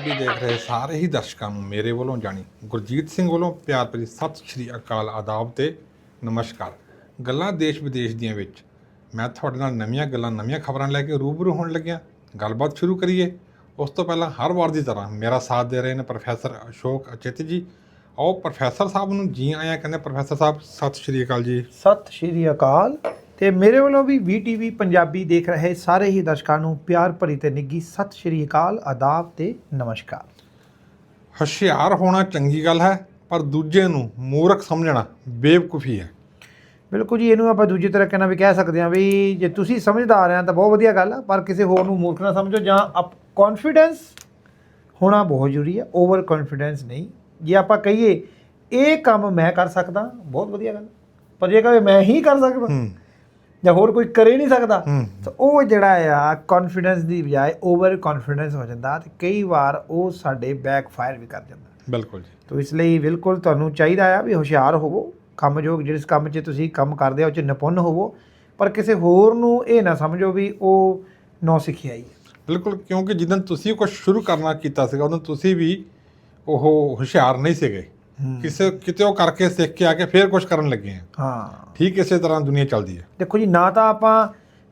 ਪੰਜਾਬੀ ਦੇਖ ਰਹੇ ਸਾਰੇ ਹੀ ਦਰਸ਼ਕਾਂ ਨੂੰ ਮੇਰੇ ਵੱਲੋਂ ਜਾਣੀ ਗੁਰਜੀਤ ਸਿੰਘ ਵੱਲੋਂ ਪਿਆਰ ਭਰੀ ਸਤਿ ਸ਼੍ਰੀ ਅਕਾਲ ਆਦਾਬ ਤੇ ਨਮਸਕਾਰ। ਗੱਲਾਂ ਦੇਸ਼ ਵਿਦੇਸ਼ ਦੀਆਂ ਵਿੱਚ ਮੈਂ ਤੁਹਾਡੇ ਨਾਲ ਨਵੀਆਂ ਗੱਲਾਂ, ਨਵੀਆਂ ਖਬਰਾਂ ਲੈ ਕੇ ਰੂਬਰੂ ਹੋਣ ਲੱਗਿਆ ਗੱਲਬਾਤ ਸ਼ੁਰੂ ਕਰੀਏ। ਉਸ ਤੋਂ ਪਹਿਲਾਂ ਹਰ ਵਾਰ ਦੀ ਤਰ੍ਹਾਂ ਮੇਰਾ ਸਾਥ ਦੇ ਰਹੇ ਨੇ ਪ੍ਰੋਫੈਸਰ ਅਸ਼ੋਕ ਅਚਿਤ ਜੀ। ਆਓ ਪ੍ਰੋਫੈਸਰ ਸਾਹਿਬ ਨੂੰ ਜੀ ਆਇਆਂ, ਕਹਿੰਦੇ ਪ੍ਰੋਫੈਸਰ ਸਾਹਿਬ, ਸਤਿ ਸ਼੍ਰੀ ਅਕਾਲ ਜੀ। ਸਤਿ ਸ਼੍ਰੀ ਅਕਾਲ। ਤੇ ਮੇਰੇ ਵੱਲੋਂ ਵੀ VTV ਪੰਜਾਬੀ ਦੇਖ ਰਹੇ ਸਾਰੇ ਹੀ ਦਰਸ਼ਕਾਂ ਨੂੰ ਪਿਆਰ ਭਰੀ ਤੇ ਨਿੱਗੀ ਸਤਿ ਸ਼੍ਰੀ ਅਕਾਲ ਆਦਾਬ ਤੇ ਨਮਸਕਾਰ। ਹੁਸ਼ਿਆਰ ਹੋਣਾ ਚੰਗੀ ਗੱਲ ਹੈ ਪਰ ਦੂਜੇ ਨੂੰ ਮੂਰਖ ਸਮਝਣਾ ਬੇਵਕੂਫੀ ਹੈ। ਬਿਲਕੁਲ ਜੀ ਇਹਨੂੰ ਆਪਾਂ ਦੂਜੀ ਤਰ੍ਹਾਂ ਕਹਿਣਾ ਵੀ ਕਹਿ ਸਕਦੇ ਹਾਂ ਵੀ ਜੇ ਤੁਸੀਂ ਸਮਝਦਾਰ ਆ ਤਾਂ ਬਹੁਤ ਵਧੀਆ ਗੱਲ ਆ ਪਰ ਕਿਸੇ ਹੋਰ ਨੂੰ ਮੂਰਖ ਨਾ ਸਮਝੋ ਜਾਂ ਕੌਨਫੀਡੈਂਸ ਹੋਣਾ ਬਹੁਤ ਜ਼ਰੂਰੀ ਹੈ ਓਵਰ ਕੌਨਫੀਡੈਂਸ ਨਹੀਂ। ਜੇ ਆਪਾਂ ਕਹੀਏ ਇਹ ਕੰਮ ਮੈਂ ਕਰ ਸਕਦਾ ਬਹੁਤ ਵਧੀਆ ਗੱਲ ਪਰ ਜੇ ਕਹੇ ਮੈਂ ਹੀ ਕਰ ਸਕਦਾ ਜਾਂ ਹੋਰ ਕੋਈ ਕਰੇ ਨਹੀਂ ਸਕਦਾ। ਤਾਂ ਉਹ ਜਿਹੜਾ ਆ ਕੌਨਫੀਡੈਂਸ ਦੀ ਬਜਾਏ ਓਵਰ ਕੌਨਫੀਡੈਂਸ ਹੋ ਜਾਂਦਾ ਤੇ ਕਈ ਵਾਰ ਉਹ ਸਾਡੇ ਬੈਕਫਾਇਰ ਵੀ ਕਰ ਜਾਂਦਾ। ਬਿਲਕੁਲ ਜੀ। ਤੋ ਇਸ ਲਈ ਬਿਲਕੁਲ ਤੁਹਾਨੂੰ ਚਾਹੀਦਾ ਆ ਵੀ ਹੁਸ਼ਿਆਰ ਹੋਵੋ। ਕੰਮਯੋਗ ਜਿਸ ਕੰਮ 'ਚ ਤੁਸੀਂ ਕੰਮ ਕਰਦੇ ਹੋ ਉਹ 'ਚ ਨਿਪੁੰਨ ਹੋਵੋ। ਪਰ ਕਿਸੇ ਹੋਰ ਨੂੰ ਇਹ ਨਾ ਸਮਝੋ ਵੀ ਉਹ ਨੌ ਸਿੱਖਿਆਈ ਹੈ ਬਿਲਕੁਲ ਕਿਉਂਕਿ ਜਿੱਦਾਂ ਤੁਸੀਂ ਕੁਝ ਸ਼ੁਰੂ ਕਰਨਾ ਕੀਤਾ ਸੀਗਾ ਉਦੋਂ ਤੁਸੀਂ ਵੀ ਉਹ ਹੁਸ਼ਿਆਰ ਨਹੀਂ ਸੀਗੇ। ਕਿਸੇ ਕਿਤੇ ਉਹ ਕਰਕੇ ਸਿੱਖ ਕੇ ਆ ਕੇ ਫੇਰ ਕੁਝ ਕਰਨ ਲੱਗੇ ਆ। ਹਾਂ। ਠੀਕ ਇਸੇ ਤਰ੍ਹਾਂ ਦੁਨੀਆ ਚੱਲਦੀ ਹੈ ਦੇਖੋ ਜੀ ਨਾ ਤਾਂ ਆਪਾਂ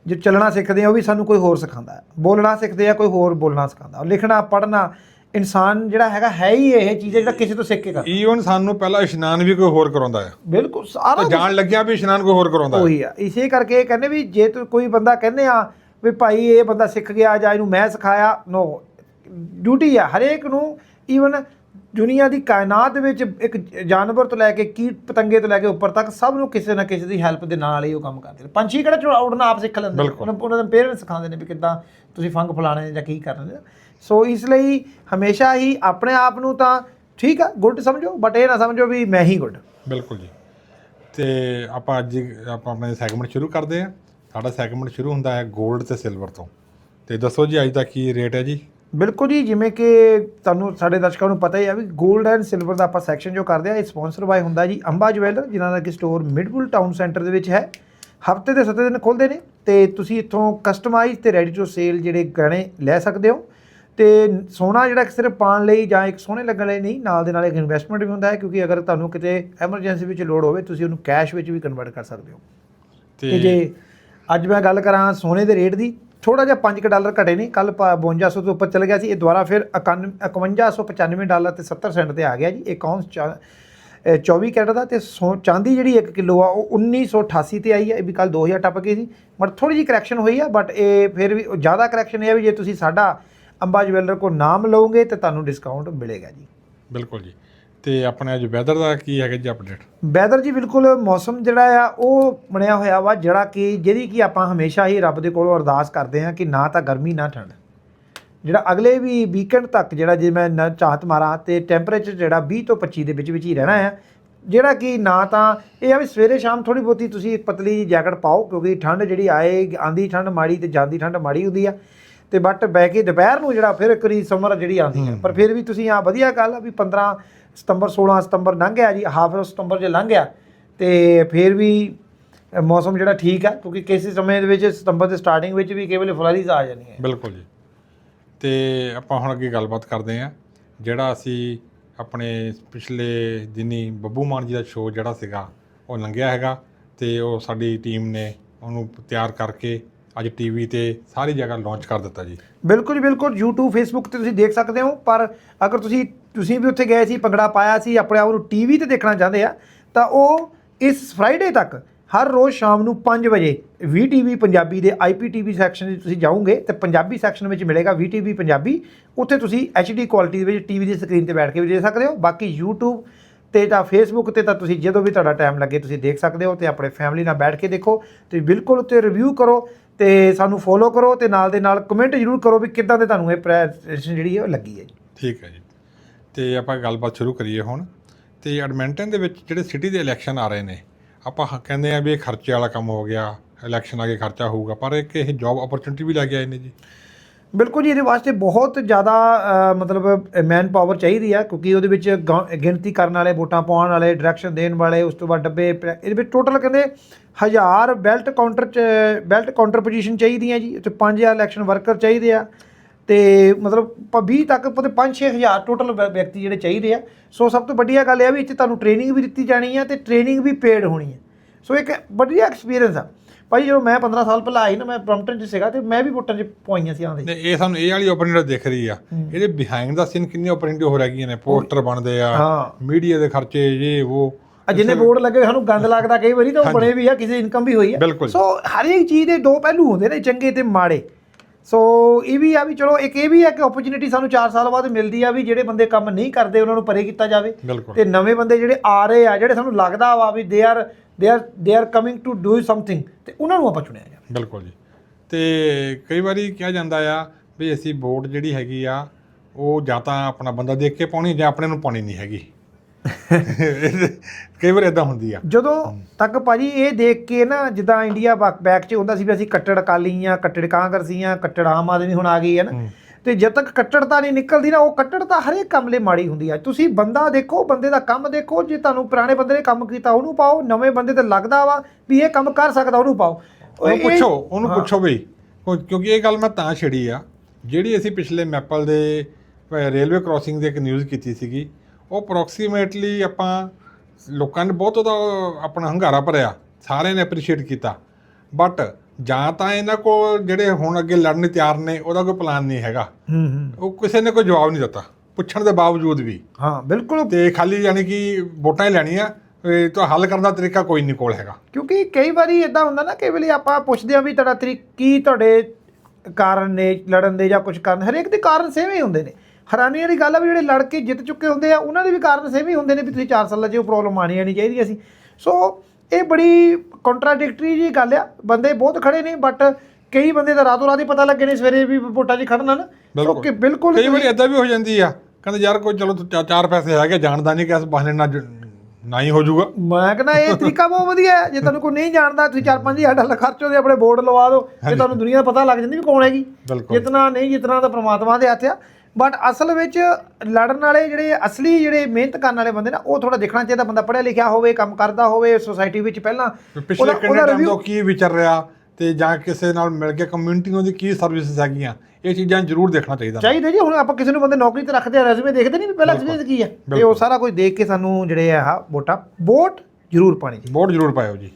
ਜੋ ਚੱਲਣਾ ਸਿੱਖਦੇ ਆ ਉਹ ਵੀ ਸਾਨੂੰ ਕੋਈ ਹੋਰ ਸਿਖਾਉਂਦਾ ਹੈ। ਬੋਲਣਾ ਸਿੱਖਦੇ ਆ ਕੋਈ ਹੋਰ ਬੋਲਣਾ ਸਿਖਾਉਂਦਾ। ਲਿਖਣਾ ਪੜ੍ਹਨਾ ਇਨਸਾਨ ਜਿਹੜਾ ਹੈਗਾ ਹੈ ਹੀ ਇਹ ਚੀਜ਼ ਹੈ ਜਿਹੜਾ ਕਿਸੇ ਤੋਂ ਸਿੱਖ ਕੇ ਕਰਦਾ। ਈਵਨ ਸਾਨੂੰ ਪਹਿਲਾਂ ਇਸ਼ਨਾਨ ਵੀ ਕੋਈ ਹੋਰ ਕਰਾਉਂਦਾ ਆ। ਬਿਲਕੁਲ ਸਾਰਾ ਤੇ ਜਾਣ ਲੱਗਿਆ ਵੀ ਇਸ਼ਨਾਨ ਕੋਈ ਹੋਰ ਕਰਾਉਂਦਾ ਹੈ। ਉਹੀ ਆ। ਇਸੇ ਕਰਕੇ ਇਹ ਕਹਿੰਦੇ ਵੀ ਜੇ ਤੂੰ ਕੋਈ ਬੰਦਾ ਕਹਿੰਦੇ ਆ ਵੀ ਭਾਈ ਇਹ ਬੰਦਾ ਸਿੱਖ ਗਿਆ ਜਾਂ ਇਹਨੂੰ ਮੈਂ ਸਿਖਾਇਆ ਨੋ। ਡਿਊਟੀ ਆ ਹਰੇਕ ਨੂੰ ਈਵਨ ਦੁਨੀਆ ਦੀ ਕਾਇਨਾਤ ਦੇ ਵਿੱਚ ਇੱਕ ਜਾਨਵਰ ਤੋਂ ਲੈ ਕੇ ਕੀਟ ਪਤੰਗੇ ਤੋਂ ਲੈ ਕੇ ਉੱਪਰ ਤੱਕ ਸਭ ਨੂੰ ਕਿਸੇ ਨਾ ਕਿਸੇ ਦੀ ਹੈਲਪ ਦੇ ਨਾਲ ਹੀ ਉਹ ਕੰਮ ਕਰਦੇ ਨੇ। ਪੰਛੀ ਕਿਹੜਾ ਚੁੜਾ- ਉਡਣਾ ਆਪ ਸਿੱਖ ਲੈਂਦੇ ਨੇ। ਉਹਨਾਂ ਦੇ ਪੇਰੈਂਟਸ ਸਿਖਾਉਂਦੇ ਨੇ ਵੀ ਕਿੱਦਾਂ ਤੁਸੀਂ ਫੰਗ ਫਲਾਣੇ ਨੇ ਜਾਂ ਕੀ ਕਰਨੇ ਸੋ ਇਸ ਲਈ ਹਮੇਸ਼ਾ ਹੀ ਆਪਣੇ ਆਪ ਨੂੰ ਤਾਂ ਠੀਕ ਆ ਗੁੱਡ ਸਮਝੋ ਬਟ ਇਹ ਨਾ ਸਮਝੋ ਵੀ ਮੈਂ ਹੀ ਗੁੱਡ ਬਿਲਕੁਲ ਜੀ। ਤੇ ਆਪਾਂ ਅੱਜ ਆਪਾਂ ਆਪਣੇ ਸੈਗਮੈਂਟ ਸ਼ੁਰੂ ਕਰਦੇ ਹਾਂ। ਸਾਡਾ ਸੈਗਮੈਂਟ ਸ਼ੁਰੂ ਹੁੰਦਾ ਹੈ 골ਡ ਤੇ ਸਿਲਵਰ ਤੋਂ। ਤੇ ਦੱਸੋ ਜੀ ਅੱਜ ਦਾ ਕੀ ਰੇਟ ਹੈ ਜੀ? ਬਿਲਕੁਲ ਜੀ ਜਿਵੇਂ ਕਿ ਤੁਹਾਨੂੰ ਸਾਡੇ ਦਰਸ਼ਕਾਂ ਨੂੰ ਪਤਾ ਹੀ ਆ ਵੀ 골ਡ ਐਂਡ ਸਿਲਵਰ ਦਾ ਆਪਾਂ ਸੈਕਸ਼ਨ ਜੋ ਕਰਦੇ ਆ ਇਹ ਸਪਾਂਸਰ ਬਾਈ ਹੁੰਦਾ ਜੀ ਅੰਬਾ ਜਵੈਲਰ ਜਿਨ੍ਹਾਂ ਦਾ ਕਿ ਸਟੋਰ ਮਿਡਵੁੱਲ ਟਾਊਨ ਸੈਂਟਰ ਦੇ ਵਿੱਚ ਹੈ। ਹਫ਼ਤੇ ਦੇ 7 ਦਿਨ ਖੁੱਲਦੇ ਨੇ ਤੇ ਤੁਸੀਂ ਇੱਥੋਂ ਕਸਟਮਾਈਜ਼ ਤੇ ਰੈਡੀ ਟੂ ਸੇਲ ਜਿਹੜੇ ਗਹਿਣੇ ਲੈ ਸਕਦੇ ਹੋ। ਤੇ ਸੋਨਾ ਜਿਹੜਾ ਸਿਰਫ ਪਾਉਣ ਲਈ ਜਾਂ ਇੱਕ ਸੋਹਣੇ ਲੱਗਣ ਲਈ ਨਹੀਂ ਨਾਲ ਦੇ ਨਾਲ ਇੱਕ ਇਨਵੈਸਟਮੈਂਟ ਵੀ ਹੁੰਦਾ ਹੈ ਕਿਉਂਕਿ ਅਗਰ ਤੁਹਾਨੂੰ ਕਿਤੇ ਐਮਰਜੈਂਸੀ ਵਿੱਚ ਲੋੜ ਹੋਵੇ ਤੁਸੀਂ ਉਹਨੂੰ ਕੈਸ਼ ਵਿੱਚ ਵੀ ਕਨਵਰਟ ਕਰ ਸਕਦੇ ਹੋ। ਤੇ ਜੇ ਅੱਜ ਮੈਂ ਗੱਲ ਕਰਾਂ ਸੋਨੇ ਦੇ ਰੇਟ ਦੀ ਥੋੜਾ ਜਿਹਾ 5 ਡਾਲਰ ਘਟੇ ਨੇ ਕੱਲ 5200 ਤੋਂ ਉੱਪਰ ਚਲ ਗਿਆ ਸੀ, ਇਹ ਦੁਬਾਰਾ ਫਿਰ 5195 ਡਾਲਰ ਤੇ 70 ਸੈਂਟ ਤੇ ਆ ਗਿਆ ਜੀ, ਇੱਕ ਔਂਸ ਚਾ- ਅਹ 24 ਕੈਰਟ ਦਾ ਤੇ ਸੋ- ਚਾਂਦੀ ਜਿਹੜੀ 1 ਕਿਲੋ ਆ, ਉਹ 1988 ਤੇ ਆਈ ਹੈ ਇਹ ਵੀ ਕੱਲ 2000 ਟੱਪ ਗਈ ਸੀ। ਬਟ ਥੋੜੀ ਜਿਹੀ ਕਰੈਕਸ਼ਨ ਹੋਈ ਆ ਬਟ ਇਹ ਫਿਰ ਵੀ ਜ਼ਿਆਦਾ ਕਰੈਕਸ਼ਨ ਇਹ ਆ ਵੀ ਜੇ ਤੁਸੀਂ ਸਾਡਾ ਅੰਬਾ ਜਵੈਲਰ ਕੋ ਨਾਮ ਲਓਗੇ ਤੇ ਤੁਹਾਨੂੰ ਡਿਸਕਾਊਂਟ ਮਿਲੇਗਾ ਜੀ। ਬਿਲਕੁਲ ਜੀ। ਤੇ ਆਪਣੇ ਅੱਜ ਵੈਦਰ ਦਾ ਕੀ ਹੈਗਾ ਜੀ ਅਪਡੇਟ ਵੈਦਰ ਜੀ ਬਿਲਕੁਲ ਮੌਸਮ ਜਿਹੜਾ ਆ ਉਹ ਬਣਿਆ ਹੋਇਆ ਵਾ ਜਿਹੜਾ ਕਿ ਜਿਹਦੀ ਕਿ ਆਪਾਂ ਹਮੇਸ਼ਾ ਹੀ ਰੱਬ ਦੇ ਕੋਲੋਂ ਅਰਦਾਸ ਕਰਦੇ ਹਾਂ ਕਿ ਨਾ ਤਾਂ ਗਰਮੀ ਨਾ ਠੰਡ। ਜਿਹੜਾ ਅਗਲੇ ਵੀ ਵੀਕਐਂਡ ਤੱਕ ਜਿਹੜਾ ਜੇ ਮੈਂ ਨ- ਚਾਹਤ ਮਾਰਾਂ ਤੇ ਟੈਂਪਰੇਚਰ ਜਿਹੜਾ 20 ਤੋਂ 25 ਦੇ ਵਿੱਚ ਵਿੱਚ ਹੀ ਰਹਿਣਾ ਆ ਜਿਹੜਾ ਕਿ ਨਾ ਤਾਂ ਇਹ ਆ ਵੀ ਸਵੇਰੇ ਸ਼ਾਮ ਥੋੜੀ ਬਹੁਤੀ ਤੁਸੀਂ ਇੱਕ ਪਤਲੀ ਜਿਹੀ ਜੈਕਟ ਪਾਓ ਕਿਉਂਕਿ ਠੰਡ ਜਿਹੜੀ ਆਏ ਆਂਦੀ ਠੰਡ ਮਾੜੀ ਤੇ ਜਾਂਦੀ ਠੰਡ ਮਾੜੀ ਹੁੰਦੀ ਆ। ਤੇ ਬਟ ਬੈ ਕੇ ਦੁਪਹਿਰ ਨੂੰ ਜਿਹੜਾ ਫਿਰ ਕਰੀ ਸਮਰ ਜਿਹੜੀ ਆਉਂਦੀ ਆ। ਪਰ ਫਿਰ ਵੀ ਤੁਸੀਂ ਆ ਵਧੀਆ ਗੱਲ ਆ ਵੀ 15 ਸਤੰਬਰ 16 ਸਤੰਬਰ ਲੰਘ ਗਿਆ ਜੀ ਹਾਫ ਸਤੰਬਰ ਜੇ ਲੰਘ ਗਿਆ, ਤੇ ਫਿਰ ਵੀ ਮੌਸਮ ਜਿਹੜਾ ਠੀਕ ਆ, ਕਿਉਂਕਿ ਕਿਸੇ ਸਮੇਂ ਦੇ ਵਿੱਚ ਸਤੰਬਰ ਦੇ ਸਟਾਰਟਿੰਗ ਵਿੱਚ ਵੀ ਕਈ ਵੇਲੇ ਫਲਰੀਜ਼ ਆ ਜਾਣੀਆਂ ਬਿਲਕੁਲ ਜੀ। ਤੇ ਆਪਾਂ ਹੁਣ ਅੱਗੇ ਗੱਲਬਾਤ ਕਰਦੇ ਹਾਂ, ਜਿਹੜਾ ਅਸੀਂ ਆਪਣੇ ਪਿਛਲੇ ਦਿਨੀ ਬੱਬੂ ਮਾਨ ਜੀ ਦਾ ਸ਼ੋਅ ਜਿਹੜਾ ਸੀਗਾ, ਉਹ ਲੰਘਿਆ ਹੈਗਾ, ਤੇ ਉਹ ਸਾਡੀ ਟੀਮ ਨੇ ਉਹਨੂੰ ਤਿਆਰ ਕਰਕੇ ਅੱਜ ਟੀਵੀ ਤੇ ਸਾਰੀ ਜਗ੍ਹਾ ਲਾਂਚ ਕਰ ਦਿੱਤਾ ਜੀ। ਬਿਲਕੁਲ ਜੀ, ਬਿਲਕੁਲ। YouTube, Facebook ਤੇ ਤੁਸੀਂ ਦੇਖ ਸਕਦੇ ਹੋ। ਪਰ ਅਗਰ ਤੁਸੀਂ ਤੁਸੀਂ ਵੀ ਉੱਥੇ ਗਏ ਸੀ, ਭੰਗੜਾ ਪਾਇਆ ਸੀ, ਆਪਣੇ ਆਪ ਨੂੰ ਟੀਵੀ ਤੇ ਦੇਖਣਾ ਚਾਹੁੰਦੇ ਆ, ਤਾਂ ਉਹ ਇਸ ਫਰਾਈਡੇ ਤੱਕ, ਹਰ ਰੋਜ਼ ਸ਼ਾਮ ਨੂੰ 5 ਵਜੇ VTV ਪੰਜਾਬੀ ਦੇ IPTV ਸੈਕਸ਼ਨ 'ਚ ਤੁਸੀਂ ਜਾਓਗੇ, ਤੇ ਪੰਜਾਬੀ ਸੈਕਸ਼ਨ ਵਿੱਚ ਮਿਲੇਗਾ VTV ਪੰਜਾਬੀ। ਉੱਥੇ ਤੁਸੀਂ HD ਕੁਆਲਿਟੀ ਦੇ ਵਿੱਚ ਟੀਵੀ ਦੀ ਸਕਰੀਨ ਤੇ ਬੈਠ ਕੇ ਵੀ ਦੇਖ ਸਕਦੇ ਹੋ। ਬਾਕੀ YouTube ਤੇ ਤਾਂ ਫੇਸਬੁੱਕ ਤੇ ਤਾਂ ਤੁਸੀਂ ਜਦੋਂ ਵੀ ਤੁਹਾਡਾ ਟਾਈਮ ਲੱਗੇ, ਤੁਸੀਂ ਦੇਖ ਸਕਦੇ ਹੋ ਤੇ ਆਪਣੇ ਫੈਮਿਲੀ ਨਾਲ ਬੈਠ ਕੇ ਦੇਖੋ। ਤੇ ਬਿਲਕੁਲ ਉੱਤੇ ਰਿਵਿਊ ਕਰੋ। ਤੇ ਸਾਨੂੰ ਫੋਲੋ ਕਰੋ ਤੇ ਨਾਲ ਦੇ ਨਾਲ ਕਮੈਂਟ ਜ਼ਰੂਰ ਕਰੋ ਵੀ ਕਿੱਦਾਂ ਦੇ ਤੁਹਾਨੂੰ ਇਹ ਪ੍ਰੈਜੈਂਟੇਸ਼ਨ ਜਿਹੜੀ ਹੈ ਉਹ ਲੱਗੀ ਹੈ ਜੀ। ਠੀਕ ਹੈ ਜੀ। ਤੇ ਆਪਾਂ ਗੱਲਬਾਤ ਸ਼ੁਰੂ ਕਰੀਏ ਹੁਣ। ਤੇ ਐਡਮਿੰਟਨ ਦੇ ਵਿੱਚ ਜਿਹੜੇ ਸਿਟੀ ਦੇ ਇਲੈਕਸ਼ਨ ਆ ਰਹੇ ਨੇ ਆਪਾਂ ਕਹਿੰਦੇ ਆ ਵੀ ਇਹ ਖਰਚੇ ਵਾਲਾ ਕੰਮ ਹੋ ਗਿਆ ਇਲੈਕਸ਼ਨ ਆ ਕੇ ਖਰਚਾ ਹੋਊਗਾ ਪਰ ਇੱਕ ਇਹ ਜੌਬ ਓਪਰਚੁਨਿਟੀ ਵੀ ਲੈ ਕੇ ਆਏ ਨੇ ਜੀ। ਬਿਲਕੁਲ ਜੀ ਇਹਦੇ ਵਾਸਤੇ ਬਹੁਤ ਜ਼ਿਆਦਾ ਮਤਲਬ ਮੈਨ ਪਾਵਰ ਚਾਹੀਦੀ ਆ ਕਿਉਂਕਿ ਉਹਦੇ ਵਿੱਚ ਗਿਣਤੀ ਕਰਨ ਵਾਲੇ ਵੋਟਾਂ ਪਾਉਣ ਵਾਲੇ ਡਾਇਰੈਕਸ਼ਨ ਦੇਣ ਵਾਲੇ ਉਸ ਤੋਂ ਬਾਅਦ ਡੱਬੇ ਇਹਦੇ ਵਿੱਚ ਟੋਟਲ ਕਹਿੰਦੇ ਹਜ਼ਾਰ ਬੈਲਟ ਕਾਊਂਟਰ ਚ ਬੈਲਟ ਕਾਊਂਟਰ ਪੋਜੀਸ਼ਨ ਚਾਹੀਦੀਆਂ ਜੀ ਤੇ 5000 ਇਲੈਕਸ਼ਨ ਵਰਕਰ ਚਾਹੀਦੇ ਆ। ਤੇ ਮਤਲਬ ਪ- 20 ਤੱਕ ਪਤੇ 5-6000 ਟੋਟਲ ਵਿਅਕਤੀ ਜਿਹੜੇ ਚਾਹੀਦੇ ਆ। ਸੋ ਸਭ ਤੋਂ ਵੱਡੀ ਇਹ ਗੱਲ ਇਹ ਆ ਵੀ ਇੱਥੇ ਤੁਹਾਨੂੰ ਟ੍ਰੇਨਿੰਗ ਵੀ ਦਿੱਤੀ ਜਾਣੀ ਆ ਤੇ ਟ੍ਰੇਨਿੰਗ ਵੀ ਪੇਡ ਹੋਣੀ ਹੈ ਸੋ ਇੱਕ ਵਧੀਆ ਐਕਸਪੀਰੀਅੰਸ ਆ। ਭਾਈ ਜਦੋਂ ਮੈਂ 15 ਸਾਲ ਪਹਿਲਾਂ ਆਈ ਨਾ ਮੈਂ ਬ੍ਰਮਟਨ 'ਚ ਸੀਗਾ ਤੇ ਮੈਂ ਵੀ ਵੋਟਾਂ 'ਚ ਪਵਾਈਆਂ ਸੀ ਆਉਂਦੇ ਤੇ ਇਹ ਸਾਨੂੰ ਇਹ ਵਾਲੀ ਓਪਰਚੁਨਿਟੀ ਦਿਖ ਰਹੀ ਆ। ਇਹਦੇ ਬਿਹਾਈਂਡ ਦਾ ਸੀਨ ਕਿੰਨੀ ਓਪਰਚੁਨਿਟੀ ਹੋ ਰਹੀਆਂ ਨੇ ਪੋਸਟਰ ਬਣਦੇ ਆ ਹਾਂ। ਮੀਡੀਆ ਦੇ ਖਰਚੇ ਇਹ ਉਹ। ਆ ਜਿੰਨੇ ਬੋਰਡ ਲੱਗੇ ਸਾਨੂੰ ਗੰਦ ਲੱਗਦਾ ਕਈ ਵਾਰੀ ਤਾਂ ਉਹ ਬਣੇ ਵੀ ਆ ਕਿਸੇ ਇਨਕਮ ਵੀ ਹੋਈ ਆ। ਸੋ ਹਰ ਇੱਕ ਚੀਜ਼ ਦੇ ਦੋ ਪਹਿਲੂ ਹੁੰਦੇ ਨੇ ਚੰਗੇ ਤੇ ਮਾੜੇ। ਸੋ ਇਹ ਵੀ ਆ ਵੀ ਚਲੋ ਇੱਕ ਇਹ ਵੀ ਆ ਕਿ ਓਪਰਚੁਨਿਟੀ ਸਾਨੂੰ 4 ਸਾਲ ਬਾਅਦ ਮਿਲਦੀ ਆ ਵੀ ਜਿਹੜੇ ਬੰਦੇ ਕੰਮ ਨਹੀਂ ਕਰਦੇ ਉਹਨਾਂ ਨੂੰ ਪਰੇ ਕੀਤਾ ਜਾਵੇ। ਤੇ ਨਵੇਂ ਬੰਦੇ ਜਿਹੜੇ ਆ ਰਹੇ ਆ ਜਿਹੜੇ ਸਾਨੂੰ ਲੱਗਦਾ ਵਾ ਵੀ ਦੇ are they are they are coming to do something ਤੇ ਉਹਨਾਂ ਨੂੰ ਆਪਾਂ ਚੁਣਿਆ ਜਾਵੇ। ਬਿਲਕੁਲ ਜੀ। ਤੇ ਕਈ ਵਾਰੀ ਕਿਹਾ ਜਾਂਦਾ ਆ ਵੀ ਅਸੀਂ ਵੋਟ ਜਿਹੜੀ ਹੈਗੀ ਆ ਉਹ ਜਾਂ ਤਾਂ ਆਪਣਾ ਬੰਦਾ ਦੇਖ ਕੇ ਪਾਉਣੀ ਜਾਂ ਆਪਣੇ ਨੂੰ ਪਾਉਣੀ ਨਹੀਂ ਹੈਗੀ। ਕਈ ਵਾਰ ਇਦਾਂ ਹੁੰਦੀ ਆ। ਜਦੋਂ ਤੱਕ ਭਾਜੀ ਇਹ ਦੇਖ ਕੇ ਨਾ ਜਿੱਦਾਂ ਇੰਡੀਆ ਬੈਕ 'ਚ ਹੁੰਦਾ ਸੀ ਵੀ ਅਸੀਂ ਕੱਟੜ ਅਕਾਲੀ ਆ ਕੱਟੜ ਕਾਂਗਰਸੀ ਆ ਕੱਟੜ ਆਮ ਆਦਮੀ ਹੁਣ ਆ ਗਈ ਹੈ ਨਾ। ਤੇ ਜਦ ਤੱਕ ਕੱਟੜਤਾ ਨਹੀਂ ਨਿਕਲਦੀ ਨਾ ਉਹ ਕੱਟੜਤਾ ਹਰੇਕ ਕੰਮ ਲਈ ਮਾੜੀ ਹੁੰਦੀ ਆ। ਤੁਸੀਂ ਬੰਦਾ ਦੇਖੋ ਬੰਦੇ ਦਾ ਕੰਮ ਦੇਖੋ ਜੇ ਤੁਹਾਨੂੰ ਪੁਰਾਣੇ ਬੰਦੇ ਨੇ ਕੰਮ ਕੀਤਾ ਉਹਨੂੰ ਪਾਓ ਨਵੇਂ ਬੰਦੇ ਤੇ ਲੱਗਦਾ ਵਾ ਵੀ ਇਹ ਕੰਮ ਕਰ ਸਕਦਾ ਉਹਨੂੰ ਪਾਓ। ਉਹ ਉਹਨੂੰ ਪੁੱਛੋ ਉਹਨੂੰ ਪੁੱਛੋ ਬਈ ਕਿਉਂ- ਕਿਉਂਕਿ ਇਹ ਗੱਲ ਮੈਂ ਤਾਂ ਛੇੜੀ ਆ। ਜਿਹੜੀ ਅਸੀਂ ਪਿਛਲੇ ਮੈਪਲ ਦੇ ਰੇਲਵੇ ਕ੍ਰਾਸਿੰਗ ਦੇ ਇੱਕ ਨਿਊਜ਼ ਕੀਤੀ ਸੀਗੀ ਉਹ ਅਪਰੋਕਸੀਮੇਟਲੀ ਆਪਾਂ ਲੋਕਾਂ ਨੇ ਬਹੁਤ ਉਹਦਾ ਆਪਣਾ ਹੰਗਾਰਾ ਭਰਿਆ ਸਾਰਿਆਂ ਨੇ ਐਪਰੀਸ਼ੀਏਟ ਕੀਤਾ। ਬਟ ਜਾਂ ਤਾਂ ਇਹਨਾਂ ਕੋਲ ਜਿਹੜੇ ਹੁਣ ਅੱਗੇ ਲੜਨ ਨੂੰ ਤਿਆਰ ਨੇ ਉਹਦਾ ਕੋਈ ਪਲਾਨ ਨਹੀਂ ਹੈਗਾ। ਹੂੰ ਹੂੰ। ਉਹ ਕਿਸੇ ਨੇ ਕੋਈ ਜਵਾਬ ਨਹੀਂ ਦਿੱਤਾ ਪੁੱਛਣ ਦੇ ਬਾਵਜੂਦ ਵੀ। ਹਾਂ ਬਿਲਕੁਲ। ਤੇ ਖਾਲੀ ਯਾਨੀ ਕਿ ਵੋਟਾਂ ਹੀ ਲੈਣੀਆਂ ਇਹ ਤਾਂ ਹੱਲ ਕਰਨ ਦਾ ਤਰੀਕਾ ਕੋਈ ਨਹੀਂ ਕੋਲ ਹੈਗਾ। ਕਿਉਂਕਿ ਕਈ ਵਾਰੀ ਇਦਾਂ ਹੁੰਦਾ ਨਾ ਕਈ ਵਾਰੀ ਆਪਾਂ ਪੁੱਛਦੇ ਆ ਵੀ ਤੁਹਾਡਾ ਤਰੀਕ ਕੀ ਤੁਹਾਡੇ ਕਾਰਨ ਨੇ ਲੜਨ ਦੇ ਜਾਂ ਕੁਝ ਕਾਰਨ ਹਰੇਕ ਦੇ ਕਾਰਨ ਸੇਮ ਹੀ ਹੁੰਦੇ ਨੇ। ਹੈਰਾਨੀ ਵਾਲੀ ਗੱਲ ਆ ਵੀ ਜਿਹੜੇ ਲੜ ਕੇ ਜਿੱਤ ਚੁੱਕੇ ਹੁੰਦੇ ਆ ਉਹਨਾਂ ਦੇ ਵੀ ਕਾਰਨ ਸੇਮ ਹੀ ਹੁੰਦੇ ਨੇ ਵੀ ਤੁਸੀਂ 4 ਸਾਲਾਂ 'ਚ ਉਹ ਪ੍ਰੋਬਲਮ ਆਣੀ ਆਣੀ ਚਾਹੀਦੀ ਸੀ। ਸੋ ਇਹ ਬੜੀ ਕੰਟਰਾਡਿਕਟਰੀ ਜੀ ਗੱਲ ਆ। ਬੰਦੇ ਬਹੁਤ ਖੜੇ ਨੇ ਬਟ ਕਈ ਬੰਦੇ ਤਾਂ ਰਾਤੋਂ ਰਾਤ ਹੀ ਪਤਾ ਲੱਗੇ ਨੇ ਸਵੇਰੇ ਵੀ ਵੋਟਾਂ 'ਚ ਖੜਨਾ ਨਾ ਸੋ ਕਿ ਬਿਲਕੁਲ ਕਈ ਵਾਰੀ ਇਦਾਂ ਵੀ ਹੋ ਜਾਂਦੀ ਆ ਕਹਿੰਦੇ ਯਾਰ ਕੋਈ ਚਲੋ ਚਾਰ ਪੈਸੇ ਹੈਗੇ ਜਾਣਦਾ ਨਹੀਂ ਕਿ ਇਸ ਬਹਾਨੇ ਨਾਲ ਨਾ ਹੀ ਹੋ ਜਾਊਗਾ। ਮੈਂ ਕਹਿੰਦਾ ਇਹ ਤਰੀਕਾ ਬਹੁਤ ਵਧੀਆ ਹੈ। ਜੇ ਤੁਹਾਨੂੰ ਕੋਈ ਨਹੀਂ ਜਾਣਦਾ ਤੁਸੀਂ 4-5000 ਡਾਲਰ ਖਰਚੋ ਤੇ ਆਪਣੇ ਬੋਰਡ ਲਵਾ ਦਿਓ। ਤੇ ਤੁਹਾਨੂੰ ਦੁਨੀਆ ਦਾ ਪਤਾ ਲੱਗ ਜਾਂਦੀ ਵੀ ਕੌਣ ਹੈਗੀ। ਜਿਤਨਾ ਨਹੀਂ ਜਿਤਨਾ ਤਾਂ ਪ੍ਰਮਾਤਮਾ ਦੇ ਹੱਥ ਆ। ਬਟ ਅਸਲ ਵਿੱਚ ਲੜਨ ਵਾਲੇ ਜਿਹੜੇ ਅਸਲੀ ਜਿਹੜੇ ਮਿਹਨਤ ਕਰਨ ਵਾਲੇ ਬੰਦੇ ਨਾ ਉਹ ਥੋੜਾ ਦੇਖਣਾ ਚਾਹੀਦਾ ਬੰਦਾ ਪੜ੍ਹਿਆ ਲਿਖਿਆ ਹੋਵੇ ਕੰਮ ਕਰਦਾ ਹੋਵੇ ਸੋਸਾਇਟੀ ਵਿੱਚ ਪਹਿਲਾਂ। ਪਿਛਲੇ ਉਹਦਾ- ਕਿੰਨੇ ਉਹਦਾ ਟਾਈਮ ਤੋਂ ਕੀ ਵਿਚਰ ਰਿਹਾ ਤੇ ਜਾਂ ਕਿਸੇ ਨਾਲ ਮਿਲ ਕੇ ਕਮਿਊਨਿਟੀ ਨੂੰ ਦੀ ਕੀ ਸਰਵਿਸਿਜ਼ ਹੈਗੀਆਂ ਇਹ ਚੀਜ਼ਾਂ ਜ਼ਰੂਰ ਦੇਖਣਾ ਚਾਹੀਦਾ। ਚਾਹੀਦਾ ਜੀ ਹੁਣ ਆਪਾਂ ਕਿਸੇ ਨੂੰ ਬੰਦੇ ਨੌਕਰੀ ਤੇ ਰੱਖਦੇ ਆ ਰੈਜ਼ੂਮੇ ਦੇਖਦੇ ਨਹੀਂ ਵੀ ਪਹਿਲਾਂ ਐਕਸਪੀਰੀਅੰਸ ਕੀ ਹੈ ਤੇ ਉਹ ਸਾਰਾ ਕੁਝ ਦੇਖ ਕੇ ਸਾਨੂੰ ਜਿਹੜੇ ਆ ਵੋਟਾਂ ਵੋਟ ਜ਼ਰੂਰ ਪਾਣੀ ਚਾਹੀਦੀ। ਵੋਟ ਜ਼ਰੂਰ ਪਾਇਓ ਜੀ।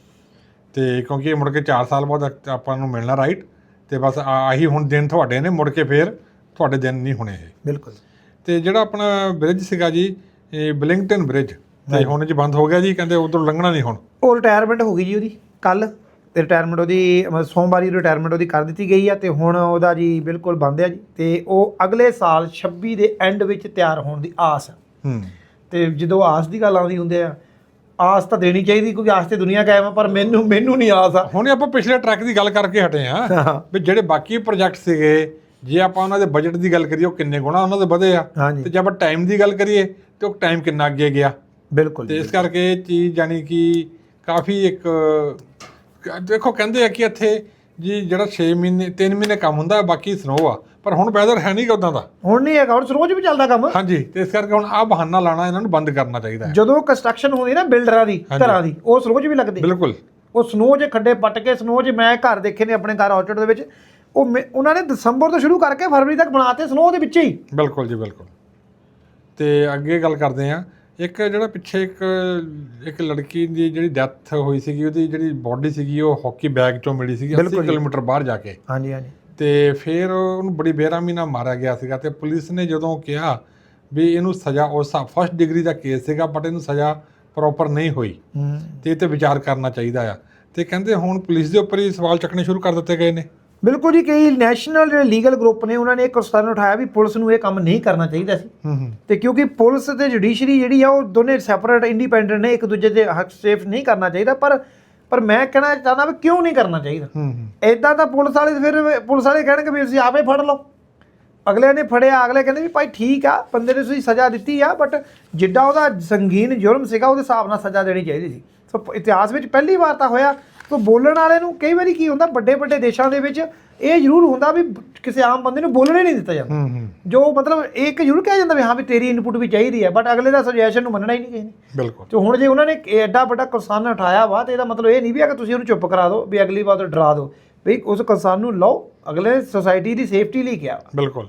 ਤੇ ਕਿਉਂਕਿ ਇਹ ਮੁੜ ਕੇ 4 ਸਾਲ ਬਾਅਦ ਆਪਾਂ ਨੂੰ ਮਿਲਣਾ ਰਾਈਟ ਤੇ ਬਸ ਆਹੀ ਹੁਣ ਦਿਨ ਤੁਹਾਡੇ ਨੇ ਮੁੜ ਕੇ ਫੇਰ ਤੁਹਾਡੇ ਦਿਨ ਨਹੀਂ ਹੋਣੇ ਇਹ। ਬਿਲਕੁਲ। ਤੇ ਜਿਹੜਾ ਆਪਣਾ ਬ੍ਰਿਜ ਸੀਗਾ ਜੀ ਇਹ ਬਲਿੰਗਟਨ ਬ੍ਰਿਜ ਤੇ ਹੁਣ ਜੀ ਬੰਦ ਹੋ ਗਿਆ ਜੀ ਕਹਿੰਦੇ ਉਧਰ ਲੰਘਣਾ ਨਹੀਂ ਹੁਣ। ਉਹ ਰਿਟਾਇਰਮੈਂਟ ਹੋ ਗਈ ਜੀ ਉਹਦੀ ਕੱਲ ਤੇ ਰਿਟਾਇਰਮੈਂਟ ਉਹਦੀ ਸੋਮਵਾਰੀ ਰਿਟਾਇਰਮੈਂਟ ਉਹਦੀ ਕਰ ਦਿੱਤੀ ਗਈ ਆ ਤੇ ਹੁਣ ਉਹਦਾ ਜੀ ਬਿਲਕੁਲ ਬੰਦ ਆ ਜੀ। ਤੇ ਉਹ ਅਗਲੇ ਸਾਲ 26 ਦੇ ਐਂਡ ਵਿੱਚ ਤਿਆਰ ਹੋਣ ਦੀ ਆਸ ਆ। ਹੂੰ। ਤੇ ਜਦੋਂ ਆਸ ਦੀ ਗੱਲ ਆਉਂਦੀ ਹੁੰਦੇ ਆ ਆਸ ਤਾਂ ਦੇਣੀ ਚਾਹੀਦੀ ਕਿਉਂਕਿ ਆਸ ਤੇ ਦੁਨੀਆ ਕਾਇਮ ਆ ਪਰ ਮੈਨੂੰ ਮੈਨੂੰ ਨਹੀਂ ਆਸ ਆ। ਹੁਣ ਆਪਾਂ ਪਿਛਲੇ ਟਰੱਕ ਦੀ ਗੱਲ ਕਰਕੇ ਹਟੇ ਆ। ਵੀ ਜਿਹੜੇ ਬਾਕੀ ਪ੍ਰੋਜੈਕਟ ਸੀਗੇ ਜੇ ਆਪਾਂ ਉਹਨਾਂ ਦੇ ਬਜਟ ਦੀ ਗੱਲ ਕਰੀਏ ਉਹ ਕਿੰਨੇ ਗੁਣਾ ਉਹਨਾਂ ਦੇ ਵਧੇ ਆ। ਹਾਂਜੀ। ਤੇ ਜੇ ਆਪਾਂ ਟਾਈਮ ਦੀ ਗੱਲ ਕਰੀਏ ਤੇ ਉਹ ਟਾਈਮ ਕਿੰਨਾ ਅੱਗੇ ਗਿਆ। ਬਿਲਕੁਲ ਤੇ ਜੀ ਇਸ ਕਰਕੇ ਇਹ ਚੀਜ਼ ਜਾਨੀ ਕਿ ਕਾਫੀ ਇੱਕ ਕ- ਦੇਖੋ ਕਹਿੰਦੇ ਆ ਕਿ ਇੱਥੇ ਜੀ ਜਿਹੜਾ 6 ਮਹੀਨੇ 3 ਮਹੀਨੇ ਕੰਮ ਹੁੰਦਾ ਬਾਕੀ ਸਨੋ ਆ। ਪਰ ਹੁਣ ਵੈਦਰ ਹੈ ਨਹੀਂ ਉਦਾਂ ਦਾ। ਹੁਣ ਨਹੀਂ ਹੈਗਾ ਹੁਣ ਰੋਜ਼ ਵੀ ਚੱਲਦਾ ਕੰਮ। ਹਾਂਜੀ ਤੇ ਇਸ ਕਰਕੇ ਹੁਣ ਆ ਬਹਾਨਾ ਲਾਣਾ ਇਹਨਾਂ ਨੂੰ ਬੰਦ ਕਰਨਾ ਚਾਹੀਦਾ ਹੈ। ਜਦੋਂ ਕੰਸਟਰਕਸ਼ਨ ਹੁੰਦੀ ਨਾ ਬਿਲਡਰਾਂ ਦੀ ਹਾਂਜੀ। ਘਰਾਂ ਦੀ ਉਹ ਰੋਜ਼ ਵੀ ਲੱਗਦੇ। ਬਿਲਕੁਲ। ਉਹ ਸਨੋ 'ਚ ਖੱਡੇ ਪੱਟ ਕੇ ਸਨੋ 'ਚ ਮੈਂ ਘਰ ਦੇਖੇ ਨੇ ਆਪਣੇ ਘਰ ਆਰਚਰਡ ਦੇ ਵਿੱਚ। ਉਹ ਮੇ- ਉਹਨਾਂ ਨੇ ਦਸੰਬਰ ਤੋਂ ਸ਼ੁਰੂ ਕਰਕੇ ਫਰਵਰੀ ਤੱਕ ਬਣਾਤੇ ਸਨੋ ਦੇ ਵਿੱਚ ਹੀ। ਬਿਲਕੁਲ ਜੀ ਬਿਲਕੁਲ। ਤੇ ਅੱਗੇ ਗੱਲ ਕਰਦੇ ਆ ਇੱਕ ਜਿਹੜਾ ਪਿੱਛੇ ਇੱਕ ਇੱਕ ਲੜਕੀ ਦੀ ਜਿਹੜੀ ਡੈਥ ਹੋਈ ਸੀਗੀ ਉਹਦੀ ਜਿਹੜੀ ਬਾਡੀ ਸੀਗੀ ਉਹ ਹਾਕੀ ਬੈਗ ਚੋਂ ਮਿਲੀ ਸੀਗੀ 80 ਕਿਲੋਮੀਟਰ ਬਾਹਰ ਜਾ ਕੇ। ਹਾਂਜੀ ਹਾਂਜੀ। ਤੇ ਫਿਰ ਉਹਨੂੰ ਬੜੀ ਬੇਰਹਿਮੀ ਨਾਲ ਮਾਰਿਆ ਗਿਆ ਸੀਗਾ ਤੇ ਪੁਲਿਸ ਨੇ ਜਦੋਂ ਕਿਹਾ ਵੀ ਇਹਨੂੰ ਸਜ਼ਾ ਉਸ ਫਸਟ ਡਿਗਰੀ ਦਾ ਕੇਸ ਸੀਗਾ ਬਟ ਇਹਨੂੰ ਸਜ਼ਾ ਪ੍ਰੋਪਰ ਨਹੀਂ ਹੋਈ। ਹੂੰ। ਤੇ ਇਹ ਤੇ ਵਿਚਾਰ ਕਰਨਾ ਚਾਹੀਦਾ ਆ। ਤੇ ਕਹਿੰਦੇ ਹੁਣ ਪੁਲਿਸ ਦੇ ਉੱਪਰ ਹੀ ਸਵਾਲ ਚੱਕਣੇ ਸ਼ੁਰੂ ਕਰ ਦਿੱਤੇ ਗਏ ਨੇ। ਬਿਲਕੁਲ ਜੀ ਕਈ ਨੈਸ਼ਨਲ ਜਿਹੜੇ ਲੀਗਲ ਗਰੁੱਪ ਨੇ ਉਹਨਾਂ ਨੇ ਇਹ ਕਨਸਰਨ ਉਠਾਇਆ ਵੀ ਪੁਲਿਸ ਨੂੰ ਇਹ ਕੰਮ ਨਹੀਂ ਕਰਨਾ ਚਾਹੀਦਾ ਸੀ। ਤੇ ਕਿਉਂਕਿ ਪੁਲਿਸ ਤੇ ਜੁਡੀਸ਼ਰੀ ਜਿਹੜੀ ਆ ਉਹ ਦੋਨੇ ਸੈਪਰੇਟ ਇੰਡੀਪੈਂਡੈਂਟ ਨੇ ਇੱਕ ਦੂਜੇ ਦੇ ਹੱਕ ਸੇਫ ਨਹੀਂ ਕਰਨਾ ਚਾਹੀਦਾ ਪਰ ਪਰ ਮੈਂ ਕਹਿਣਾ ਚਾਹੁੰਦਾ ਵੀ ਕਿਉਂ ਨਹੀਂ ਕਰਨਾ ਚਾਹੀਦਾ? ਐਦਾਂ ਤਾਂ ਪੁਲਿਸ ਵਾਲੇ ਫਿਰ ਪੁਲਿਸ ਵਾਲੇ ਕਹਿਣਗੇ ਵੀ ਤੁਸੀਂ ਆਪੇ ਫੜ ਲਓ। ਅਗਲੇ ਨੇ ਫੜਿਆ ਅਗਲੇ ਕਹਿੰਦੇ ਵੀ ਭਾਈ ਠੀਕ ਆ ਬੰਦੇ ਨੇ ਤੁਸੀਂ ਸਜ਼ਾ ਦਿੱਤੀ ਆ ਬਟ ਜਿੱਡਾ ਉਹਦਾ ਸੰਗੀਨ ਜੁਰਮ ਸੀਗਾ ਉਹਦੇ ਹਿਸਾਬ ਨਾਲ ਸਜ਼ਾ ਦੇਣੀ ਚਾਹੀਦੀ ਸੀ। ਸੋ ਇਤਿਹਾਸ ਵਿੱਚ ਪਹਿਲੀ ਵਾਰ ਤਾਂ ਹੋਇਆ ਸੋ ਬੋਲਣ ਵਾਲੇ ਨੂੰ ਕਈ ਵਾਰੀ ਕੀ ਹੁੰਦਾ ਵੱਡੇ ਵੱਡੇ ਦੇਸ਼ਾਂ ਦੇ ਵਿੱਚ ਇਹ ਜ਼ਰੂਰ ਹੁੰਦਾ ਵੀ ਕਿਸੇ ਆਮ ਬੰਦੇ ਨੂੰ ਬੋਲਣੇ ਨਹੀਂ ਦਿੱਤਾ ਜਾਂਦਾ। ਜੋ ਮਤਲਬ ਇੱਕ ਜ਼ਰੂਰ ਕਿਹਾ ਜਾਂਦਾ ਵੀ ਹਾਂ ਵੀ ਤੇਰੀ ਇਨਪੁਟ ਵੀ ਚਾਹੀਦੀ ਹੈ ਬਟ ਅਗਲੇ ਦਾ ਸੁਜੈਸ਼ਨ ਨੂੰ ਮੰਨਣਾ ਹੀ ਨਹੀਂ ਕਿਸੇ ਨੇ। ਬਿਲਕੁਲ। ਤੇ ਹੁਣ ਜੇ ਉਹਨਾਂ ਨੇ ਐਡਾ ਵੱਡਾ ਕਿਸਾਨ ਉਠਾਇਆ ਵਾ ਤੇ ਇਹਦਾ ਮਤਲਬ ਇਹ ਨਹੀਂ ਵੀ ਆ ਕਿ ਤੁਸੀਂ ਉਹਨੂੰ ਚੁੱਪ ਕਰਾ ਦਿਓ ਵੀ ਅਗਲੀ ਵਾਰ ਤੋਂ ਡਰਾ ਦਿਓ। ਵੀ ਉਸ ਕਿਸਾਨ ਨੂੰ ਲਓ ਅਗਲੇ ਸੋਸਾਇਟੀ ਦੀ ਸੇਫਟੀ ਲਈ ਕਿਹਾ। ਬਿਲਕੁਲ।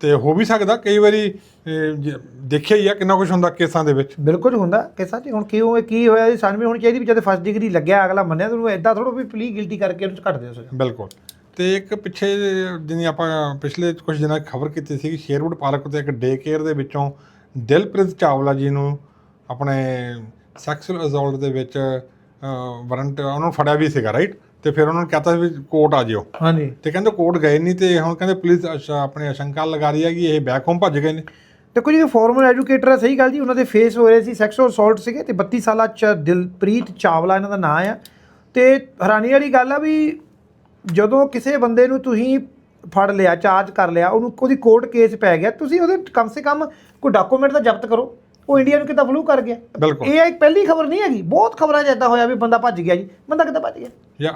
ਤੇ ਹੋ ਵੀ ਸਕਦਾ ਕਈ ਵਾਰੀ ਅਹ, ਜ- ਦੇਖਿਆ ਹੀ ਆ ਕਿੰਨਾ ਕੁਝ ਹੁੰਦਾ ਕੇਸਾਂ ਦੇ ਵਿੱਚ। ਬਿਲਕੁਲ ਹੁੰਦਾ ਕਿ ਸੱਚ ਹੁਣ ਕਿਉਂ ਇਹ ਕੀ ਹੋਇਆ ਜੀ ਸਾਨੂੰ ਵੀ ਹੋਣੀ ਚਾਹੀਦੀ ਵੀ ਜਦ ਫਸਟ ਡਿਗਰੀ ਲੱਗਿਆ ਅਗਲਾ ਮੰਨਿਆ ਤੁਹਾਨੂੰ ਐਦਾਂ ਥੋੜਾ ਵੀ ਪਲੀ ਗਿਲਟੀ ਕਰਕੇ ਉਹਨੂੰ ਘੱਟ ਦਿਓ ਸਜ਼ਾ। ਬਿਲਕੁਲ। ਤੇ ਇੱਕ ਪਿੱਛੇ ਜਿਵੇਂ ਆਪਾਂ ਪਿਛਲੇ ਕੁਝ ਦਿਨਾਂ ਖਬਰ ਕੀਤੀ ਸੀ ਕਿ ਸ਼ੇਰਵੁੱਡ ਪਾਰਕ ਤੇ ਇੱਕ ਡੇ ਕੇਅਰ ਦੇ ਵਿੱਚੋਂ ਦਿਲਪ੍ਰੀਤ ਚਾਵਲਾ ਜੀ ਨੂੰ ਆਪਣੇ ਸੈਕਸੁਅਲ ਅਸੌਲਟ ਦੇ ਵਿੱਚ ਵਾਰੰਟ ਉਹਨਾਂ ਨੂੰ ਫੜਿਆ ਵੀ ਸੀਗਾ ਰਾਈਟ ਤੇ ਫਿਰ ਉਹਨਾਂ ਨੂੰ ਕਹਤਾ ਵੀ ਕੋਰਟ ਆ ਜਿਓ। ਹਾਂਜੀ। ਤੇ ਕਹਿੰਦੇ ਕੋਰਟ ਗਏ ਨਹੀਂ ਤੇ ਹੁਣ ਕਹਿੰਦੇ ਪੁਲਿਸ ਅਸ਼- ਆਪਣੇ ਅਸ਼ੰਕਾ ਲਗਾ ਰਹੀ ਹੈ ਕਿ ਇਹ ਬੈਕ ਹੋਮ ਭੱਜ ਗਏ ਨੇ। ਦੇਖੋ ਜੀ ਫਾਰਮਲ ਐਜੂਕੇਟਰ ਹੈ ਸਹੀ ਗੱਲ ਜੀ ਉਹਨਾਂ ਦੇ ਫੇਸ ਹੋਏ ਸੀ ਸੈਕਸੁਅਲ ਅਸੌਲਟ ਸੀਗੇ ਤੇ 32 ਸਾਲਾ ਚ ਦਿਲਪ੍ਰੀਤ ਚਾਵਲਾ ਇਹਨਾਂ ਦਾ ਨਾਮ ਆ। ਤੇ ਹੈਰਾਨੀ ਵਾਲੀ ਗੱਲ ਆ ਵੀ ਜਦੋਂ ਕਿਸੇ ਬੰਦੇ ਨੂੰ ਤੁਸੀਂ ਫੜ ਲਿਆ ਚਾਰਜ ਕਰ ਲਿਆ ਉਹਨੂੰ ਉਹਦੀ ਕੋਰਟ ਕੇਸ ਪੈ ਗਿਆ ਤੁਸੀਂ ਉਹਦੇ ਕਮ ਸੇ ਕਮ ਕੋਈ ਡਾਕੂਮੈਂਟ ਤਾਂ ਜ਼ਬਤ ਕਰੋ। ਉਹ ਇੰਡੀਆ ਨੂੰ ਕਿੱਦਾਂ ਫਲੂ ਕਰ ਗਿਆ? ਬਿਲਕੁਲ। ਇਹ ਇੱਕ ਪਹਿਲੀ ਖਬਰ ਨਹੀਂ ਹੈਗੀ। ਬਹੁਤ ਖਬਰਾਂ 'ਚ ਏਦਾਂ ਹੋਇਆ ਵੀ ਬੰਦਾ ਭੱਜ ਗਿਆ ਜੀ। ਬੰਦਾ ਕਿੱਦਾਂ ਭੱਜ ਗਿਆ? ਜਾਂ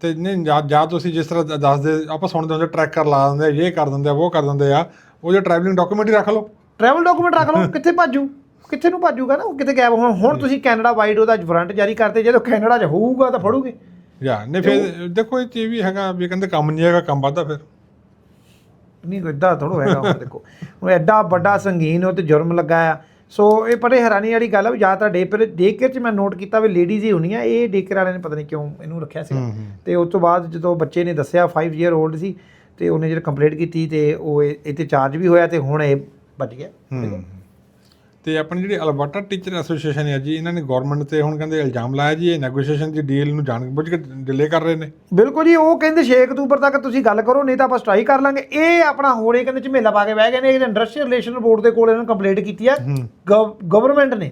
ਤੇ ਨਹੀਂ ਜਾਂ ਜਾਂ ਤੁਸੀਂ ਜਿਸ ਤਰ੍ਹਾਂ ਦ- ਦੱਸਦੇ ਆਪਾਂ ਸੁਣਦੇ ਹੁੰਦੇ ਟਰੈਕਰ ਲਾ ਦਿੰਦੇ ਆ ਇਹ ਕਰ ਦਿੰਦੇ ਆ ਉਹ ਕਰ ਦਿੰਦੇ ਆ ਉਹ ਜੇ ਟਰੈਵਲਿੰਗ ਡਾਕੂਮੈਂਟ ਹੀ ਰੱਖ ਲਓ। ਟਰੈਵਲ ਡਾਕੂਮੈਂਟ ਰੱਖ ਲਓ। ਕਿੱਥੇ ਭੱਜੂ? ਕਿੱਥੇ ਨੂੰ ਭੱਜੂਗਾ ਨਾ? ਉਹ ਕਿਤੇ ਗਾਇਬ ਹੁਣ ਹੁਣ ਤੁਸੀਂ ਕੈਨੇਡਾ ਵਾਈਡ ਉਹਦਾ ਵਾਰੰਟ ਜਾਰੀ ਕਰਤੇ ਜਦੋਂ ਕੈਨੇਡਾ 'ਚ ਹੋਊਗਾ ਤਾਂ ਫੜੂਗੇ। ਜਾਂ ਨਹੀਂ ਫਿਰ ਦੇਖੋ ਇਹ ਚ ਇਹ ਵੀ ਹੈਗਾ ਵੀ ਕਹਿੰਦੇ ਕੰਮ ਨਹੀਂ ਹੈਗਾ ਕੰਮ ਵੱਧਦਾ ਫਿਰ। ਨਹੀਂ ਕੋਈ ਏਦਾਂ ਥੋੜ੍ਹਾ ਹੈਗਾ ਹੁਣ ਦੇਖੋ। ਹੁਣ ਐਡਾ ਵੱਡਾ ਸੰਗੀਨ ਉਹ ਤੇ ਜੁਰਮ ਲੱਗਾ ਆ। ਸੋ ਇਹ ਬੜੇ ਹੈਰਾਨੀ ਵਾਲੀ ਗੱਲ ਆ ਵੀ ਜ਼ਿਆਦਾਤਰ ਡੇ ਪਰ ਡੇ ਕੇਅਰ 'ਚ ਮੈਂ ਨੋਟ ਕੀਤਾ ਵੀ ਲੇਡੀਜ਼ ਹੀ ਹੁੰਦੀਆਂ ਇਹ ਡੇ ਕੇਅਰ ਵਾਲਿਆਂ ਨੇ ਪਤਾ ਨਹੀਂ ਕਿਉਂ ਇਹਨੂੰ ਰੱਖਿਆ ਸੀ। ਤੇ ਉਸ ਤੋਂ ਬਾਅਦ ਜਦੋਂ ਬੱਚੇ ਨੇ ਦੱਸਿਆ 5 ਇਅਰ 올ਡ ਸੀ ਤੇ ਉਹਨੇ ਜਿਹੜਾ ਕੰਪਲੀਟ ਕੀਤੀ ਤੇ ਉਹ ਇਹ ਇਹ ਤੇ ਚਾਰਜ ਵੀ ਹੋਇਆ ਤੇ ਹੁਣ ਇਹ ਬਚ ਗਿਆ। ਤੇ ਆਪਣੀ ਜਿਹੜੀ ਅਲਬਰਟਾ ਟੀਚਰ ਐਸੋਸੀਏਸ਼ਨ ਹੈ ਜੀ ਇਹਨਾਂ ਨੇ ਗਵਰਨਮੈਂਟ ਤੇ ਹੁਣ ਕਹਿੰਦੇ ਇਲਜ਼ਾਮ ਲਾਇਆ ਜੀ ਇਹ ਨੈਗੋਸ਼ੀਏਸ਼ਨ ਦੀ ਡੀਲ ਨੂੰ ਜਾਣ ਬੁੱਝ ਕੇ ਡਿਲੇ ਕਰ ਰਹੇ ਨੇ। ਬਿਲਕੁਲ ਜੀ ਉਹ ਕਹਿੰਦੇ 6 ਅਕਤੂਬਰ ਤੱਕ ਤੁਸੀਂ ਗੱਲ ਕਰੋ ਨਹੀਂ ਤਾਂ ਆਪਾਂ ਸਟ੍ਰਾਈਕ ਕਰ ਲਾਂਗੇ। ਇਹ ਆਪਣਾ ਹੋਰੇ ਕਹਿੰਦੇ ਝਮੇਲਾ ਪਾ ਕੇ ਬਹਿ ਗਏ ਨੇ ਇਹ ਇੰਡਸਟਰੀਅਲ ਰਿਲੇਸ਼ਨ ਬੋਰਡ ਦੇ ਕੋਲ ਇਹਨਾਂ ਨੂੰ ਕੰਪਲੇਂਟ ਕੀਤੀ ਆ। ਗਵਰਨਮੈਂਟ ਨੇ।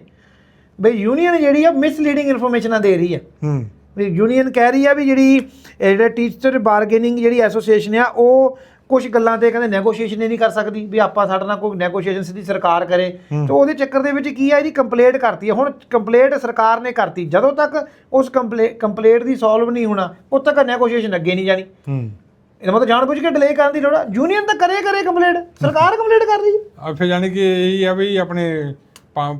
ਬਈ ਯੂਨੀਅਨ ਜਿਹੜੀ ਆ ਮਿਸਲੀਡਿੰਗ ਇਨਫੋਰਮੇਸ਼ਨਾਂ ਦੇ ਰਹੀ ਆ। ਹੂੰ। ਵੀ ਯੂਨੀਅਨ ਕਹਿ ਰਹੀ ਆ ਵੀ ਜਿਹੜੀ ਇਹ ਜਿਹੜਾ ਟੀਚਰ ਬਾਰਗੇਨਿੰਗ ਜਿਹੜੀ ਐਸੋਸੀਏਸ਼ਨ ਆ ਉਹ ਕੁਝ ਗੱਲਾਂ ਤੇ ਕਹਿੰਦੇ ਨੈਗੋਸ਼ੀਏਸ਼ਨ ਹੀ ਨਹੀਂ ਕਰ ਸਕਦੀ ਵੀ ਆਪਾਂ ਸਾਡੇ ਨਾਲ ਕੋਈ ਨੈਗੋਸ਼ੀਏਸ਼ਨ ਸਿੱਧੀ ਸਰਕਾਰ ਕਰੇ। ਤੇ ਉਹਦੇ ਚੱਕਰ ਦੇ ਵਿੱਚ ਕੀ ਆ ਇਹਦੀ ਕੰਪਲੇਂਟ ਕਰਤੀ ਆ। ਹੁਣ ਕੰਪਲੇਂਟ ਸਰਕਾਰ ਨੇ ਕਰਤੀ। ਜਦੋਂ ਤੱਕ ਉਸ ਕੰਪਲੇਂਟ ਦੀ ਸੋਲਵ ਨਹੀਂ ਹੋਣਾ ਉਦ ਤੱਕ ਨੈਗੋਸ਼ੀਏਸ਼ਨ ਅੱਗੇ ਨਹੀਂ ਜਾਣੀ। ਹੂੰ। ਇਹਦਾ ਮਤਲਬ ਜਾਣਬੁੱਝ ਕੇ ਡਿਲੇ ਕਰਨ ਦੀ ਲੋੜ ਆ। ਯੂਨੀਅਨ ਤਾਂ ਕਰੇ ਕਰੇ ਕੰਪਲੇਂਟ ਸਰਕਾਰ ਕੰਪਲੇਂਟ ਕਰ ਰਹੀ ਹੈ। ਆ ਫਿਰ ਜਾਨੀ ਕਿ ਇਹ ਆ ਵੀ ਆਪਣੇ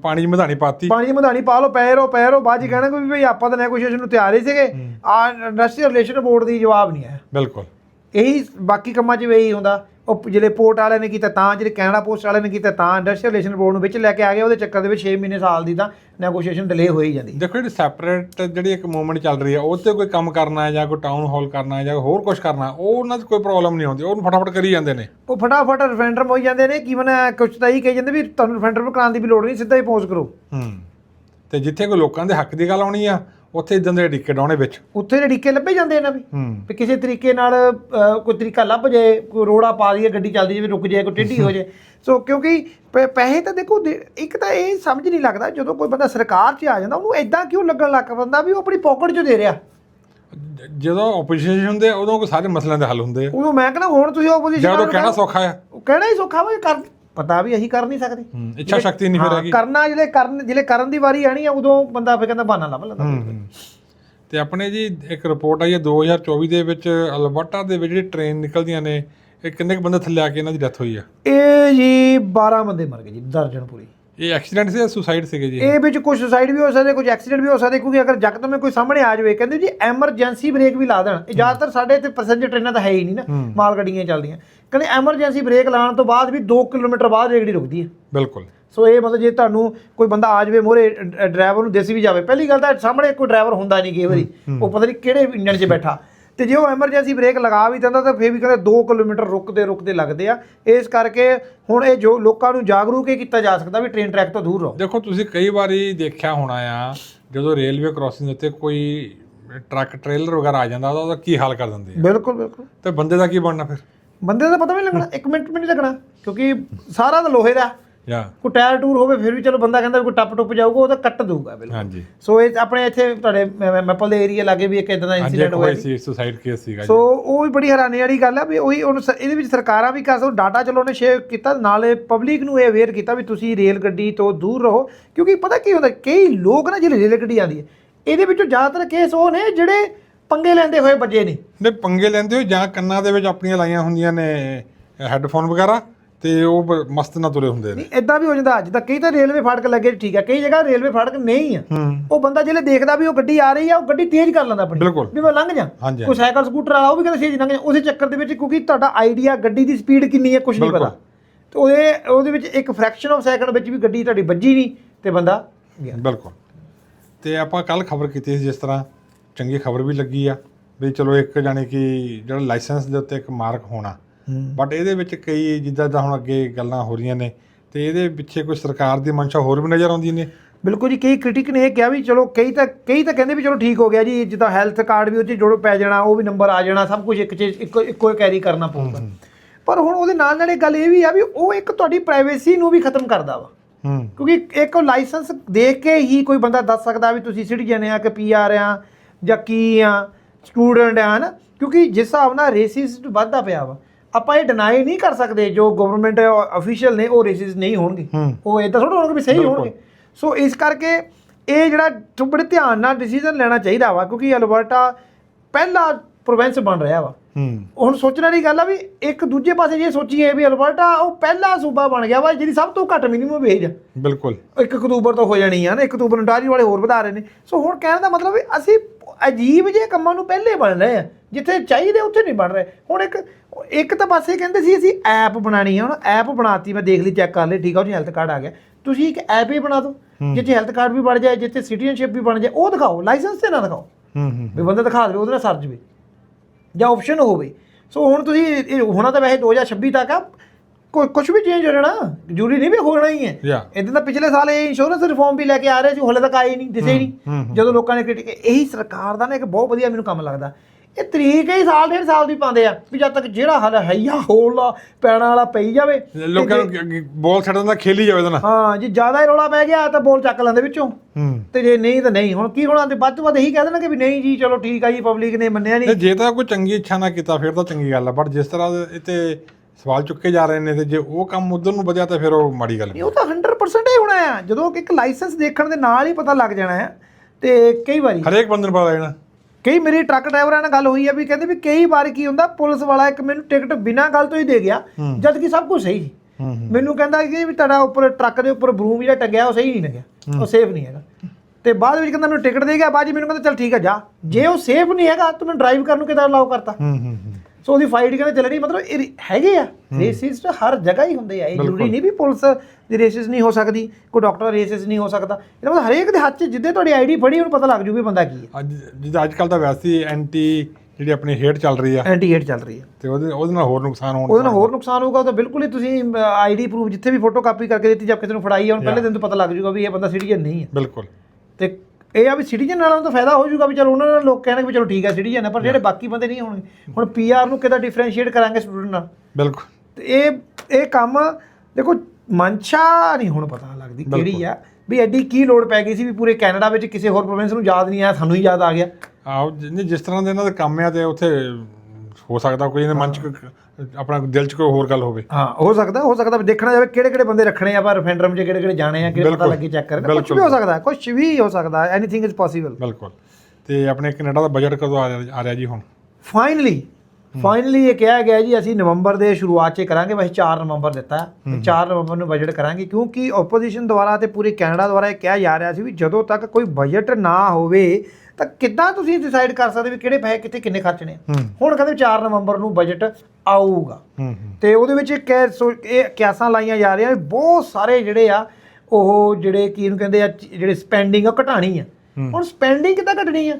ਪਾਣੀ 'ਚ ਮਧਾਣੀ ਪਾਤੀ। ਪਾਣੀ ਦੀ ਮਧਾਣੀ ਪਾ ਲਓ ਪੈ ਰੋ ਪੈ ਰੋ ਬਾਅਦ ਚ ਕਹਿਣਾ ਵੀ ਭਈ ਆਪਾਂ ਤਾਂ ਨੈਗੋਸ਼ੀਏਸ਼ਨ ਨੂੰ ਤਿਆਰ ਹੀ ਸੀਗੇ। ਆ ਇੰਡਸਟਰੀਅਲ ਰਿਲੇਸ਼ਨ ਬੋਰਡ ਦੀ ਜਵਾਬ ਨਹੀਂ ਆਇਆ। ਬਿਲਕੁਲ। ਇਹੀ ਬਾਕੀ ਕੰਮਾਂ 'ਚ ਵੀ ਇਹੀ ਹੁੰਦਾ। ਉਹ ਜਿਹੜੇ ਪੋਰਟ ਵਾਲਿਆਂ ਨੇ ਕੀਤਾ ਤਾਂ ਜਿਹੜੇ ਕੈਨੇਡਾ ਪੋਸਟ ਵਾਲਿਆਂ ਨੇ ਕੀਤਾ ਤਾਂ ਇੰਡਸਟਰੀਅਲ ਰਿਲੇਸ਼ਨ ਬੋਰਡ ਨੂੰ ਵਿੱਚ ਲੈ ਕੇ ਆ ਗਏ ਉਹਦੇ ਚੱਕਰ ਦੇ ਵਿੱਚ 6 ਮਹੀਨੇ ਸਾਲ ਦੀ ਤਾਂ ਨੈਗੋਸ਼ੀਏਸ਼ਨ ਡਿਲੇ ਹੋ ਹੀ ਜਾਂਦੀ। ਦੇਖੋ ਜਿਹੜੀ ਸੈਪਰੇਟ ਜਿਹੜੀ ਇੱਕ ਮੂਵਮੈਂਟ ਚੱਲ ਰਹੀ ਹੈ ਉਹ ਤੇ ਕੋਈ ਕੰਮ ਕਰਨਾ ਹੈ ਜਾਂ ਕੋਈ ਟਾਊਨ ਹਾਲ ਕਰਨਾ ਹੈ ਜਾਂ ਹੋਰ ਕੁਝ ਕਰਨਾ ਉਹ ਉਹਨਾਂ 'ਚ ਕੋਈ ਪ੍ਰੋਬਲਮ ਨਹੀਂ ਆਉਂਦੀ ਉਹਨੂੰ ਫਟਾਫਟ ਕਰੀ ਜਾਂਦੇ ਨੇ। ਉਹ ਫਟਾਫਟ ਰਿਫੈਂਡਰਮ ਹੋਈ ਜਾਂਦੇ ਨੇ ਕੀ ਬਣਾ ਕੁਛ ਤਾਂ ਹੀ ਕਹੀ ਜਾਂਦੇ ਵੀ ਤੁਹਾਨੂੰ ਰਿਫੈਂਡਰਮ ਕਰਾਉਣ ਦੀ ਵੀ ਲੋੜ ਨਹੀਂ ਸਿੱਧਾ ਹੀ ਪੋਸਟ ਕਰੋ। ਹੂੰ। ਤੇ ਜਿੱਥੇ ਕੋਈ ਲੋਕਾਂ ਦੇ ਹੱਕ ਦੀ ਗੱਲ ਆਉਣੀ ਆ ਉੱਥੇ ਇਦਾਂ ਦੇ ਡਾਉਣੇ ਵਿੱਚ। ਉੱਥੇ ਰੜੀਕੇ ਲੱਭੇ ਜਾਂਦੇ ਇਹਨਾਂ ਵੀ। ਵੀ ਕਿਸੇ ਤਰੀਕੇ ਨਾਲ ਕੋਈ ਤਰੀਕਾ ਲੱਭ ਜੇ ਕੋਈ ਰੋੜਾ ਪਾ ਦਈਏ ਗੱਡੀ ਚੱਲਦੀ ਜਾਵੇ ਰੁਕ ਜਾਏ ਕੋਈ ਟੇਢੀ ਹੋ ਜਾਏ ਸੋ ਕਿਉਂਕਿ ਪ- ਪੈਸੇ ਤਾਂ ਦੇਖੋ ਦੇ- ਇੱਕ ਤਾਂ ਇਹ ਸਮਝ ਨਹੀਂ ਲੱਗਦਾ ਜਦੋਂ ਕੋਈ ਬੰਦਾ ਸਰਕਾਰ 'ਚ ਆ ਜਾਂਦਾ ਉਹਨੂੰ ਐਦਾਂ ਕਿਉਂ ਲੱਗਣ ਲੱਗ ਪੈਂਦਾ ਵੀ ਉਹ ਆਪਣੀ ਪਾਕਟ 'ਚੋਂ ਦੇ ਰਿਹਾ? ਜ- ਜਦੋਂ ਆਪੋਜੀਸ਼ਨ ਹੁੰਦੇ ਆ ਉਦੋਂ ਕੋਈ ਸਾਰੇ ਮਸਲਿਆਂ ਦੇ ਹੱਲ ਹੁੰਦੇ ਆ। ਉਦੋਂ ਮੈਂ ਕਹਿੰਦਾ ਹੁਣ ਤੁਸੀਂ ਆਪੋਜੀਸ਼ਨ ਜਦੋਂ ਕਹਿਣਾ ਸੌਖਾ ਆ। ਉਹ ਕਹਿਣਾ ਹੀ ਸੌਖਾ ਵਾ ਕਰ ਪਤਾ ਵੀ ਅਸੀਂ ਕਰ ਨਹੀਂ ਸਕਦੇ। ਹੂੰ, ਇੱਛਾ ਸ਼ਕਤੀ ਨਹੀਂ ਫਿਰ ਹਾਂ, ਹੈਗੀ। ਕਰਨਾ ਜਿਹੜੇ ਕਰਨ ਜਿਹੜੇ ਕਰਨ ਦੀ ਵਾਰੀ ਆਣੀ ਆ ਉਦੋਂ ਬੰਦਾ ਫੇ ਕਹਿੰਦਾ ਬਹਾਨਾ ਲੱਭ ਲੈਂਦਾ। ਤੇ ਆਪਣੇ ਜੀ ਇੱਕ ਰਿਪੋਰਟ ਆਈ ਹੈ 2024 ਦੇ ਵਿੱਚ ਅਲਬਰਟਾ ਦੇ ਵਿੱਚ ਜਿਹੜੀ ਟ੍ਰੇਨ ਨਿਕਲਦੀਆਂ ਨੇ ਇਹ ਕਿੰਨੇ ਕੁ ਬੰਦੇ ਥੱਲੇ ਆ ਕੇ ਇਹਨਾਂ ਦੀ ਡੈਥ ਹੋਈ ਆ? ਇਹ ਜੀ 12 ਬੰਦੇ ਮਰ ਗਏ ਜੀ ਦਰਜਨ ਪੂਰੀ। ਇਹ ਐਕਸੀਡੈਂਟ ਸੀ ਜਾਂ ਸੁਸਾਈਡ ਸੀਗੇ ਜੀ? ਇਹ ਵਿੱਚ ਕੁਝ ਸੁਸਾਈਡ ਵੀ ਹੋ ਸਕਦੇ ਕੁਝ ਐਕਸੀਡੈਂਟ ਵੀ ਹੋ ਸਕਦੇ ਕਿਉਂਕਿ ਅਗਰ ਯਕਦਮ ਕੋਈ ਸਾਹਮਣੇ ਆ ਜਾਵੇ ਕਹਿੰਦੇ ਜੀ ਐਮਰਜੈਂਸੀ ਬ੍ਰੇਕ ਵੀ ਲਾ ਦੇਣ। ਇਹ ਜ਼ਿਆਦਾਤਰ ਸਾਡੇ ਇੱਥੇ ਪੈਸੇਂਜਰ ਟ੍ਰੇਨਾਂ ਤਾਂ ਹੈ ਹੀ ਨਹੀਂ ਨਾ ਮਾਲ ਗੱਡੀਆਂ ਚੱਲਦੀਆਂ। ਕਹਿੰਦੇ ਐਮਰਜੈਂਸੀ ਬ੍ਰੇਕ ਲਾਉਣ ਤੋਂ ਬਾਅਦ ਵੀ 2 ਕਿਲੋਮੀਟਰ ਬਾਅਦ ਰੇਗੜੀ ਰੁਕਦੀ ਹੈ। ਬਿਲਕੁਲ। ਸੋ ਇਹ ਮਤਲਬ ਜੇ ਤੁਹਾਨੂੰ ਕੋਈ ਬੰਦਾ ਆ ਜਾਵੇ ਮੋਰੇ ਡਰਾਈਵਰ ਨੂੰ ਦੇਸੀ ਵੀ ਜਾਵੇ ਪਹਿਲੀ ਗੱਲ ਤਾਂ ਸਾਹਮਣੇ ਕੋਈ ਡਰਾਈਵਰ ਹੁੰਦਾ ਨਹੀਂ ਕਈ ਵਾਰੀ। ਉਹ ਪਤਾ ਨਹੀਂ ਕਿਹੜੇ ਇੰਜਣ 'ਚ ਬੈਠਾ। ਤੇ ਜੇ ਉਹ ਐਮਰਜੈਂਸੀ ਬ੍ਰੇਕ ਲਗਾ ਵੀ ਦਿੰਦਾ ਤਾਂ ਫੇਰ ਵੀ ਕਹਿੰਦੇ 2 ਕਿਲੋਮੀਟਰ ਰੁਕਦੇ ਰੁਕਦੇ ਲੱਗਦੇ ਆ। ਇਸ ਕਰਕੇ ਹੁਣ ਇਹ ਜੋ ਲੋਕਾਂ ਨੂੰ ਜਾਗਰੂਕ ਕੀਤਾ ਜਾ ਸਕਦਾ ਵੀ ਟ੍ਰੇਨ ਟਰੈਕ ਤੋਂ ਦੂਰ ਰਹੋ। ਦੇਖੋ ਤੁਸੀਂ ਕਈ ਵਾਰੀ ਦੇਖਿਆ ਹੋਣਾ ਆ ਜਦੋਂ ਰੇਲਵੇ ਕ੍ਰਾਸਿੰਗ ਉੱਤੇ ਕੋਈ ਟਰੱਕ ਟ੍ਰੇਲਰ ਵਗੈਰਾ ਆ ਜਾਂਦਾ ਉਹਦਾ ਉਹਦਾ ਕੀ ਹਾਲ ਕਰ ਦਿੰਦੇ ਆ? ਬਿਲਕੁਲ ਬਿਲਕੁਲ। ਤੇ ਬੰਦੇ ਦਾ ਕੀ ਬਣਨਾ ਫਿਰ? ਬੰਦੇ ਦਾ ਪਤਾ ਵੀ ਨਹੀਂ ਲੱਗਣਾ 1 ਮਿੰਟ ਵੀ ਨਹੀਂ ਲੱਗਣਾ ਕਿਉਂਕਿ ਸਾਰਾ ਤਾਂ ਲੋਹੇ ਦਾ। ਜਾਂ ਕੋਈ ਟਾਇਰ ਟੂਰ ਹੋਵੇ ਫਿਰ ਵੀ ਚਲੋ ਬੰਦਾ ਕਹਿੰਦਾ ਵੀ ਕੋਈ ਟੱਪ ਟੁੱਪ ਜਾਊਗਾ ਉਹ ਤਾਂ ਕੱਟ ਦਊਗਾ ਬਿਲਕੁਲ। ਹਾਂਜੀ। ਸੋ ਇਹ ਆਪਣੇ ਇੱਥੇ ਤੁਹਾਡੇ ਮੈਪਲ ਦੇ ਏਰੀਆ ਲਾਗੇ ਵੀ ਇੱਕ ਇਦਾਂ ਦਾ ਇਨਸੀਡੈਂਟ ਹੋਇਆ ਸੀ। ਸੁਸਾਈਡ ਕੇਸ ਸੀਗਾ ਸੋ ਉਹ ਵੀ ਬੜੀ ਹੈਰਾਨੀ ਵਾਲੀ ਗੱਲ ਆ ਵੀ ਉਹੀ ਉਹਨੂੰ ਸ- ਇਹਦੇ ਵਿੱਚ ਸਰਕਾਰਾਂ ਵੀ ਕਰ ਸਕੋ ਡਾਟਾ ਚਲੋ ਉਹਨੇ ਸ਼ੇਅਰ ਕੀਤਾ ਨਾਲੇ ਪਬਲਿਕ ਨੂੰ ਇਹ ਅਵੇਅਰ ਕੀਤਾ ਵੀ ਤੁਸੀਂ ਰੇਲ ਗੱਡੀ ਤੋਂ ਦੂਰ ਰਹੋ ਕਿਉਂਕਿ ਪਤਾ ਕੀ ਹੁੰਦਾ ਕਈ ਲੋਕ ਨਾ ਜਿਹੜੇ ਰੇਲ ਗੱਡੀ ਆਉਂਦੀ ਹੈ ਇਹਦੇ ਵਿੱਚੋਂ ਜ਼ਿਆਦਾਤਰ ਕੇਸ ਉਹ ਨੇ ਜਿਹੜੇ ਪੰਗੇ ਲੈਂਦੇ ਹੋਏ ਵੱਜੇ ਨੇ ਨੇ ਪੰਗੇ ਲੈਂਦੇ ਹੋ ਜਾਂ ਕੰਨਾਂ ਦੇ ਵਿੱਚ ਆਪਣੀਆਂ ਲਾਈਆਂ ਹੁੰਦੀਆਂ ਨੇ ਹੈੱਡਫੋਨ ਵਗੈਰਾ। ਤੇ ਉਹ ਬ- ਮਸਤ ਨਾਲ ਤੁਰੇ ਹੁੰਦੇ ਨੇ। ਨਹੀਂ ਇਦਾਂ ਵੀ ਹੋ ਜਾਂਦਾ। ਅੱਜ ਤਾਂ ਕਈ ਤਾਂ ਰੇਲਵੇ ਫਾਟਕ ਲੱਗੇ ਠੀਕ ਹੈ ਕਈ ਜਗ੍ਹਾ ਰੇਲਵੇ ਫਾਟਕ ਨਹੀਂ ਆ। ਹੂੰ। ਉਹ ਬੰਦਾ ਜਿਹੜੇ ਦੇਖਦਾ ਵੀ ਉਹ ਗੱਡੀ ਆ ਰਹੀ ਆ ਉਹ ਗੱਡੀ ਤੇਜ਼ ਕਰ ਲੈਂਦਾ ਆਪਣੀ। ਬਿਲਕੁਲ। ਵੀ ਮੈਂ ਲੰਘ ਜਾ। ਹਾਂਜੀ ਕੋਈ ਸਾਈਕਲ ਸਕੂਟਰ ਵਾਲਾ ਉਹ ਵੀ ਕਹਿੰਦਾ ਛੇਤੀ ਲੰਘ ਜਾ। ਉਸੇ ਚੱਕਰ ਦੇ ਵਿੱਚ ਕਿਉਂਕਿ ਤੁਹਾਡਾ ਆਈਡੀਆ ਗੱਡੀ ਦੀ ਸਪੀਡ ਕਿੰਨੀ ਹੈ ਕੁਝ ਨਹੀਂ ਬਿਲਕੁਲ। ਪਤਾ। ਤੇ ਉਹਦੇ ਉਹਦੇ ਵਿੱਚ ਇੱਕ ਫ੍ਰੈਕਸ਼ਨ ਆਫ ਸੈਕਿੰਡ ਵਿੱਚ ਵੀ ਗੱਡੀ ਤੁਹਾਡੀ ਵੱਜੀ ਨਹੀਂ ਤੇ ਬੰਦਾ ਗਿਆ। ਬਿਲਕੁਲ। ਤੇ ਆਪਾਂ ਕੱਲ ਖਬਰ ਕੀਤੀ ਸੀ ਜਿਸ ਤਰ੍ਹਾਂ ਚੰਗੀ ਖਬਰ ਵੀ ਲੱਗੀ ਆ ਵੀ ਚਲੋ ਇੱਕ ਜਾਣੀ ਕਿ ਜਿਹੜਾ ਲਾਇਸੈਂਸ ਦੇ ਉੱਤੇ ਇੱਕ ਮਾਰਕ ਹੋਣਾ ਬਟ ਇਹਦੇ ਵਿੱਚ ਕਈ ਜਿੱਦਾਂ ਦਾ ਹੁਣ ਅੱਗੇ ਗੱਲਾਂ ਹੋ ਰਹੀਆਂ ਨੇ ਤੇ ਇਹਦੇ ਪਿੱਛੇ ਕੋਈ ਸਰਕਾਰ ਦੀ ਮਨਸ਼ਾ ਹੋਰ ਵੀ ਨਜ਼ਰ ਆਉਂਦੀ ਨੇ? ਬਿਲਕੁਲ ਜੀ ਕਈ ਕ੍ਰਿਟਿਕ ਨੇ ਇਹ ਕਿਹਾ ਵੀ ਚਲੋ ਕਈ ਤਾਂ ਕਈ ਤਾਂ ਕਹਿੰਦੇ ਵੀ ਚਲੋ ਠੀਕ ਹੋ ਗਿਆ ਜੀ ਜਿੱਦਾਂ ਹੈਲਥ ਕਾਰਡ ਵੀ ਉਹ 'ਚ ਜੋੜ ਪੈ ਜਾਣਾ ਉਹ ਵੀ ਨੰਬਰ ਆ ਜਾਣਾ ਸਭ ਕੁਝ ਇੱਕ ਚੀਜ਼ ਇੱਕੋ ਇੱਕੋ ਕੈਰੀ ਕਰਨਾ ਪਊਗਾ। ਪਰ ਹੁਣ ਉਹਦੇ ਨਾਲ ਨਾਲ ਇਹ ਗੱਲ ਇਹ ਵੀ ਆ ਵੀ ਉਹ ਇੱਕ ਤੁਹਾਡੀ ਪ੍ਰਾਈਵੇਸੀ ਨੂੰ ਵੀ ਖਤਮ ਕਰਦਾ ਵਾ। ਕਿਉਂਕਿ ਇੱਕ ਲਾਇਸੈਂਸ ਦੇਖ ਕੇ ਹੀ ਕੋਈ ਬੰਦਾ ਦੱਸ ਸਕਦਾ ਵੀ ਤੁਸੀਂ ਸਿਟੀਜ਼ਨ ਆ ਕਿ ਪੀਆਰ ਆ ਜਾਂ ਕੀ ਆ ਸਟੂਡੈਂਟ ਆ ਨਾ ਕਿਉਂਕਿ ਜਿਸ ਹਿਸਾਬ ਨਾਲ ਰੇਸਿਸਟ ਵੱਧਦਾ ਪਿਆ ਵਾ ਆਪਾਂ ਇਹ ਡਿਨਾਈ ਨਹੀਂ ਕਰ ਸਕਦੇ ਜੋ ਗਵਰਨਮੈਂਟ ਅਫੀਸ਼ੀਅਲ ਨੇ ਉਹ ਰੇਸਿਸ ਨਹੀਂ ਹੋਣਗੇ। ਉਹ ਇਦਾਂ ਥੋੜਾ ਹੋਣਗੇ ਵੀ ਸਹੀ। ਹੋਣਗੇ। ਸੋ ਇਸ ਕਰਕੇ ਇਹ ਜਿਹੜਾ ਤੋਂ ਬੜੇ ਧਿਆਨ ਨਾਲ ਡਿਸੀਜਨ ਲੈਣਾ ਚਾਹੀਦਾ ਵਾ ਕਿਉਂਕਿ ਅਲਬਰਟਾ ਪਹਿਲਾ ਪ੍ਰੋਵਿੰਸ ਬਣ ਰਿਹਾ ਵਾ। ਹੁਣ ਸੋਚਣ ਵਾਲੀ ਗੱਲ ਆ ਵੀ ਇੱਕ ਦੂਜੇ ਪਾਸੇ ਜੇ ਸੋਚੀਏ ਵੀ ਅਲਬਰਟਾ ਉਹ ਪਹਿਲਾ ਸੂਬਾ ਬਣ ਗਿਆ ਵਾ ਜਿਹਦੀ ਸਭ ਤੋਂ ਘੱਟ ਮਿਨੀਮਮ ਵੇਜ ਆ। ਬਿਲਕੁਲ। 1 ਅਕਤੂਬਰ ਤੋਂ ਹੋ ਜਾਣੀ ਆ ਨਾ 1 ਅਕਤੂਬਰ ਨੂੰ ਡਾਰੀ ਵਾਲੇ ਹੋਰ ਵਧਾ ਰਹੇ ਨੇ। ਸੋ ਹੁਣ ਕਹਿਣ ਦਾ ਮਤਲਬ ਵੀ ਅਸੀਂ ਅਜੀਬ ਜਿਹੇ ਕੰਮਾਂ ਨੂੰ ਪਹਿਲੇ ਬਣ ਰਹੇ ਆ ਜਿੱਥੇ ਚਾਹੀਦੇ ਉੱਥੇ ਨਹੀਂ ਬਣ ਰਹੇ। ਹੁਣ ਇੱਕ ਇੱਕ ਤਾਂ ਪਾਸੇ ਕਹਿੰਦੇ ਸੀ ਅਸੀਂ ਐਪ ਬਣਾਣੀ ਆ ਹੁਣ ਐਪ ਬਣਾਤੀ ਮੈਂ ਦੇਖ ਲਈ ਚੈੱਕ ਕਰ ਲਈ ਠੀਕ ਆ ਉਹ ਹੈਲਥ ਕਾਰਡ ਆ ਗਿਆ। ਤੁਸੀਂ ਇੱਕ ਐਪ ਹੀ ਬਣਾ ਦਿਓ ਜਿੱਥੇ ਹੈਲਥ ਕਾਰਡ ਵੀ ਬਣ ਜਾਏ ਜਿੱਥੇ ਸਿਟੀਜ਼ਨਸ਼ਿਪ ਵੀ ਬਣ ਜਾਏ ਉਹ ਦਿਖਾਓ ਲਾਇਸੈਂਸ ਤੇ ਨਾ ਦਿਖਾਓ। ਹੂੰ ਹੂੰ ਵੀ ਬੰਦਾ ਦਿਖਾ ਦੇਵੇ ਉਹਦੇ ਨਾਲ ਸਰਜ ਵੀ ਜਾਂ ਆਪਸ਼ਨ ਹੋਵੇ। ਸੋ ਹੁਣ ਤੁਸੀਂ ਇਹ ਹੋਣਾ ਤਾਂ ਵੈਸੇ 2026 ਤੱਕ ਆ। ਕੋਈ ਕੁਝ ਵੀ ਚੇਂਜ ਹੋ ਜਾਣਾ ਜ਼ਰੂਰੀ ਨਹੀਂ ਵੀ ਹੋਣਾ ਹੀ ਹੈ। ਇਦਾਂ ਤਾਂ ਪਿਛਲੇ ਸਾਲ ਇਹ ਇੰਸ਼ੋਰੈਂਸ ਰਿਫਾਰਮ ਵੀ ਲੈ ਕੇ ਆ ਰਹੇ ਸੀ ਹਲੇ ਤੱਕ ਆਏ ਨਹੀਂ ਦਿਸੇ ਹੀ ਹੂੰ, ਨਹੀਂ। ਜਦੋਂ ਲੋਕਾਂ ਨੇ ਕ੍ਰਿਟਿਕ ਇਹੀ ਸਰਕਾਰ ਦਾ ਨਾ ਇੱਕ ਬਹੁਤ ਵਧੀਆ ਮੈਨੂੰ ਕੰਮ ਲੱਗਦਾ। ਇਹ ਤਰੀਕ ਹੀ ਸਾਲ ਡੇਢ ਸਾਲ ਦੀ ਪਾਉਂਦੇ ਆ ਵੀ ਜਦ ਤੱਕ ਜਿਹੜਾ ਹਲ ਹਈਆ ਹੋਲਾ ਪੈਣਾ ਵਾਲਾ ਪਈ ਜਾਵੇ। ਤੇ ਲੋਕਾਂ ਜੇ- ਨੂੰ ਅੱਗੇ- ਬੋਲ ਛੱਡਣ ਦਾ ਖੇਲ ਜਾਵੇ ਨਾਲ। ਹਾਂ ਜੇ ਜ਼ਿਆਦਾ ਹੀ ਰੌਲਾ ਪੈ ਗਿਆ ਤਾਂ ਬੋਲ ਚੱਕ ਲੈਂਦੇ ਵਿੱਚੋਂ। ਹੂੰ। ਤੇ ਜੇ ਨਹੀਂ ਤਾਂ ਨਹੀਂ ਹੁਣ ਕੀ ਹੋਣਾ ਤੇ ਵੱਧ ਤੋਂ ਵੱਧ ਇਹੀ ਕਹਿ ਦੇਣਗੇ ਵੀ ਨਹੀਂ ਜੀ ਚਲੋ ਠੀਕ ਆ ਜੀ ਪਬਲਿਕ ਨੇ ਮੰਨਿਆ ਤੇ ਨਹੀਂ ਜੇ ਤਾਂ ਕੋਈ ਚੰਗੀ ਇੱਛਾ ਨਾ ਕੀਤਾ ਫਿਰ ਤਾਂ ਚੰਗੀ ਗੱਲ ਆ। ਬਟ ਜਿਸ ਤਰ੍ਹਾਂ ਦੇ ਇੱਥੇ ਸਵਾਲ ਚੁੱਕੇ ਜਾ ਰਹੇ ਨੇ ਤੇ ਜੇ ਉਹ ਕੰਮ ਉਧਰ ਨੂੰ ਵਧਿਆ ਤਾਂ ਫਿਰ ਉਹ ਮਾੜੀ ਗੱਲ ਨਹੀਂ, ਉਹ ਤਾਂ 100% ਹੀ ਹੋਣਾ ਆ। ਜਦੋਂ ਇੱਕ ਲਾਇਸੈਂਸ ਦੇਖਣ ਦੇ ਨਾਲ ਹੀ ਪਤਾ ਲੱਗ ਜਾਣਾ ਆ। ਤੇ ਕਈ ਵਾਰੀ ਹਰੇਕ ਬੰਦੇ ਨੂੰ ਪਤਾ ਲੈਣਾ ਕਈ ਮੇਰੀ ਟਰੱਕ ਡਰਾਈਵਰਾਂ ਨਾਲ ਗੱਲ ਹੋਈ ਆ ਵੀ ਕਹਿੰਦੇ ਵੀ ਕਈ ਵਾਰ ਕੀ ਹੁੰਦਾ ਪੁਲਿਸ ਵਾਲਾ ਇੱਕ ਮੈਨੂੰ ਟਿਕਟ ਬਿਨਾਂ ਗੱਲ ਤੋਂ ਹੀ ਦੇ ਗਿਆ ਜਦ ਕਿ ਸਭ ਕੁਝ ਸਹੀ ਸੀ। ਹੂੰ ਹੂੰ। ਮੈਨੂੰ ਕਹਿੰਦਾ ਕਿ ਵੀ ਤੁਹਾਡਾ ਉੱਪਰ ਟਰੱਕ ਦੇ ਉੱਪਰ ਬਰੂਮ ਜਿਹੜਾ ਟੰਗਿਆ ਉਹ ਸਹੀ ਨਹੀਂ ਲੱਗਿਆ ਉਹ ਸੇਫ ਨਹੀਂ ਹੈਗਾ। ਤੇ ਬਾਅਦ ਵਿੱਚ ਕਹਿੰਦਾ ਮੈਨੂੰ ਟਿਕਟ ਦੇ ਗਿਆ 'ਚ ਮੈਨੂੰ ਕਹਿੰਦਾ ਚੱਲ ਠੀਕ ਆ ਜਾ। ਜੇ ਉਹ ਸੇਫ ਨਹੀਂ ਹੈਗਾ ਤੂੰ ਮੈਨੂੰ ਡਰਾਈਵ ਕਰਨ ਨੂੰ ਕਿਦਾਂ ਅਲਾਉ ਕਰਤਾ? ਹੂੰ ਹੂੰ ਹੂੰ। ਸੋ ਉਹਦੀ ਫਾਈਟ ਕਹਿੰਦੇ ਚੱਲਣੀ ਮਤਲਬ ਇਹ ਹੈਗੇ ਆ ਰੇਸਿਸਟ ਹਰ ਜਗ੍ਹਾ ਹੀ ਹੁੰਦੇ ਆ ਇਹ ਜ਼ਰੂਰੀ ਨਹੀਂ ਵੀ ਪੁਲਿਸ ਦੀ ਰੇਸਿਸ ਨਹੀਂ ਹੋ ਸਕਦੀ ਕੋਈ ਡਾਕਟਰ ਰੇਸਿਸ ਨਹੀਂ ਹੋ ਸਕਦਾ। ਇਹਦਾ ਮਤਲਬ ਹਰੇਕ ਦੇ ਹੱਥ 'ਚ ਜਿੱਦੇ ਤੁਹਾਡੀ ਆਈਡੀ ਫੜੀ ਉਹਨੂੰ ਪਤਾ ਲੱਗ ਜੂ ਵੀ ਬੰਦਾ ਕੀ ਹੈ। ਅੱਜ ਜਿੱਦਾਂ ਅੱਜ ਕੱਲ ਤਾਂ ਵੈਸੇ ਐਂਟੀ ਜਿਹੜੀ ਆਪਣੀ ਹੇਟ ਚੱਲ ਰਹੀ ਆ। ਐਂਟੀ ਹੇਟ ਚੱਲ ਰਹੀ ਹੈ। ਤੇ ਉਹਦੇ ਉਹਦੇ ਨਾਲ ਹੋਰ ਨੁਕਸਾਨ ਹੋਣ ਉਹਦੇ ਨਾਲ ਹੋਰ ਨੁਕਸਾਨ ਹੋਊਗਾ ਤਾਂ ਬਿਲਕੁਲ ਹੀ ਤੁਸੀਂ ਆਈਡੀ ਪ੍ਰੂਫ ਜਿੱਥੇ ਵੀ ਫੋਟੋ ਕਾਪੀ ਕਰਕੇ ਦਿੱਤੀ ਜਾਂ ਕਿਸੇ ਨੂੰ ਫੜਾਈ ਆ ਹੁਣ ਪਹਿਲੇ ਦਿਨ ਤੋਂ ਪਤਾ ਲੱਗ ਜੂਗਾ ਵੀ ਇਹ ਬੰਦਾ ਸਿਟੀਜ਼ਨ ਨਹੀਂ ਹੈ। ਬਿਲਕੁਲ। ਤੇ ਇਹ ਆ ਵੀ ਸਿਟੀਜ਼ਨ ਨਾਲੋਂ ਤਾਂ ਫਾਇਦਾ ਹੋ ਜਾਊਗਾ ਵੀ ਚਲੋ ਉਹਨਾਂ ਨਾਲ ਲੋਕ ਕਹਿਣਗੇ ਵੀ ਚਲੋ ਠੀਕ ਹੈ ਸਿਟੀਜ਼ਨ ਹੈ ਪਰ ਜਿਹੜੇ ਬਾਕੀ ਬੰਦੇ ਨਹੀਂ ਹੋਣਗੇ ਹੁਣ ਪੀਆਰ ਨੂੰ ਕਿਦਾਂ ਡਿਫਰੈਂਸ਼ੀਏਟ ਕਰਾਂਗੇ ਸਟੂਡੈਂਟ ਨਾਲ? ਬਿਲਕੁਲ। ਤੇ ਇਹ ਇਹ ਕੰਮ ਦੇਖੋ ਮਨਸ਼ਾ ਨਹੀਂ ਹੁਣ ਪਤਾ ਲੱਗਦੀ ਕਿਹੜੀ ਆ ਵੀ ਐਡੀ ਕੀ ਲੋੜ ਪੈ ਗਈ ਸੀ ਵੀ ਪੂਰੇ ਕੈਨੇਡਾ ਵਿੱਚ ਕਿਸੇ ਹੋਰ ਪ੍ਰੋਵਿੰਸ ਨੂੰ ਯਾਦ ਨਹੀਂ ਆਇਆ ਸਾਨੂੰ ਹੀ ਯਾਦ ਆ ਗਿਆ। ਆਹ ਜਿਸ ਤਰ੍ਹਾਂ ਦੇ ਇਹਨਾਂ ਦੇ ਕੰਮ ਆ ਤੇ ਉੱਥੇ ਹੋ ਸਕਦਾ ਕੋਈ ਇਹਦੇ ਮਨ ਚ ਆਪਣਾ ਦਿਲ ਚ ਕੋਈ ਹੋਰ ਗੱਲ ਹੋਵੇ। ਹਾਂ ਹੋ ਸਕਦਾ ਹੋ ਸਕਦਾ ਦੇਖਣਾ ਜਾਵੇ ਕਿਹੜੇ ਕਿਹੜੇ ਬੰਦੇ ਰੱਖਣੇ ਆ ਪਰ ਰੈਫਰੈਂਡਮ 'ਚ ਕਿਹੜੇ ਕਿਹੜੇ ਜਾਣੇ ਆ ਕਿਹੜੇ ਪਤਾ। ਲੱਗੇ ਚੈੱਕ ਕਰਨ। ਕੁਝ। ਵੀ ਹੋ ਸਕਦਾ ਕੁਝ ਵੀ ਹੋ ਸਕਦਾ ਐਨੀਥਿੰਗ ਇਜ਼ ਪੋਸੀਬਲ ਬਿਲਕੁਲ। ਤੇ ਆਪਣੇ ਕੈਨੇਡਾ ਦਾ ਬਜਟ ਕਦੋਂ ਆ ਰਿਹਾ- ਜੀ ਹੁਣ? ਫਾਈਨਲੀ ਫਾਈਨਲੀ ਇਹ ਕਿਹਾ ਗਿਆ ਜੀ ਅਸੀਂ ਨਵੰਬਰ ਦੇ ਸ਼ੁਰੂਆਤ 'ਚ ਕਰਾਂਗੇ ਵੈਸੇ 4 ਨਵੰਬਰ ਦਿੱਤਾ। ਹੈ 4 ਨਵੰਬਰ ਨੂੰ ਬਜਟ ਕਰਾਂਗੇ ਕਿਉਂਕਿ ਆਪੋਜੀਸ਼ਨ ਦੁਆਰਾ ਤੇ ਪੂਰੇ ਕੈਨੇਡਾ ਦੁਆਰਾ ਇਹ ਕਿਹਾ ਜਾ ਰਿਹਾ ਸੀ ਵੀ ਜਦੋਂ ਤੱਕ ਕੋਈ ਬਜਟ ਨਾ ਹੋਵੇ ਤਾਂ ਕਿੱਦਾਂ ਤੁਸੀਂ ਡਿਸਾਈਡ ਕਰ ਸਕਦੇ ਵੀ ਕਿਹੜੇ ਪੈਸੇ ਕਿੱਥੇ ਕਿੰਨੇ ਖਰਚਣੇ ਆ? ਹੁਣ ਕਹਿੰਦੇ 4 ਨਵੰਬਰ ਨੂੰ ਬਜਟ ਆਊਗਾ। ਤੇ ਉਹਦੇ ਵਿੱਚ ਇੱਕ ਇਹ ਸੋ- ਇਹ ਕਿਆਸਾਂ ਲਾਈਆਂ ਜਾ ਰਹੀਆਂ ਵੀ ਬਹੁਤ ਸਾਰੇ ਜਿਹੜੇ ਆ ਉਹ ਜਿਹੜੇ ਕੀ ਇਹਨੂੰ ਕਹਿੰਦੇ ਆ ਚ- ਜਿਹੜੇ ਸਪੈਂਡਿੰਗ ਆ ਉਹ ਘਟਾਣੀ ਆ। ਹੁਣ ਸਪੈਂਡਿੰਗ ਕਿੱਦਾਂ ਘਟਣੀ ਆ?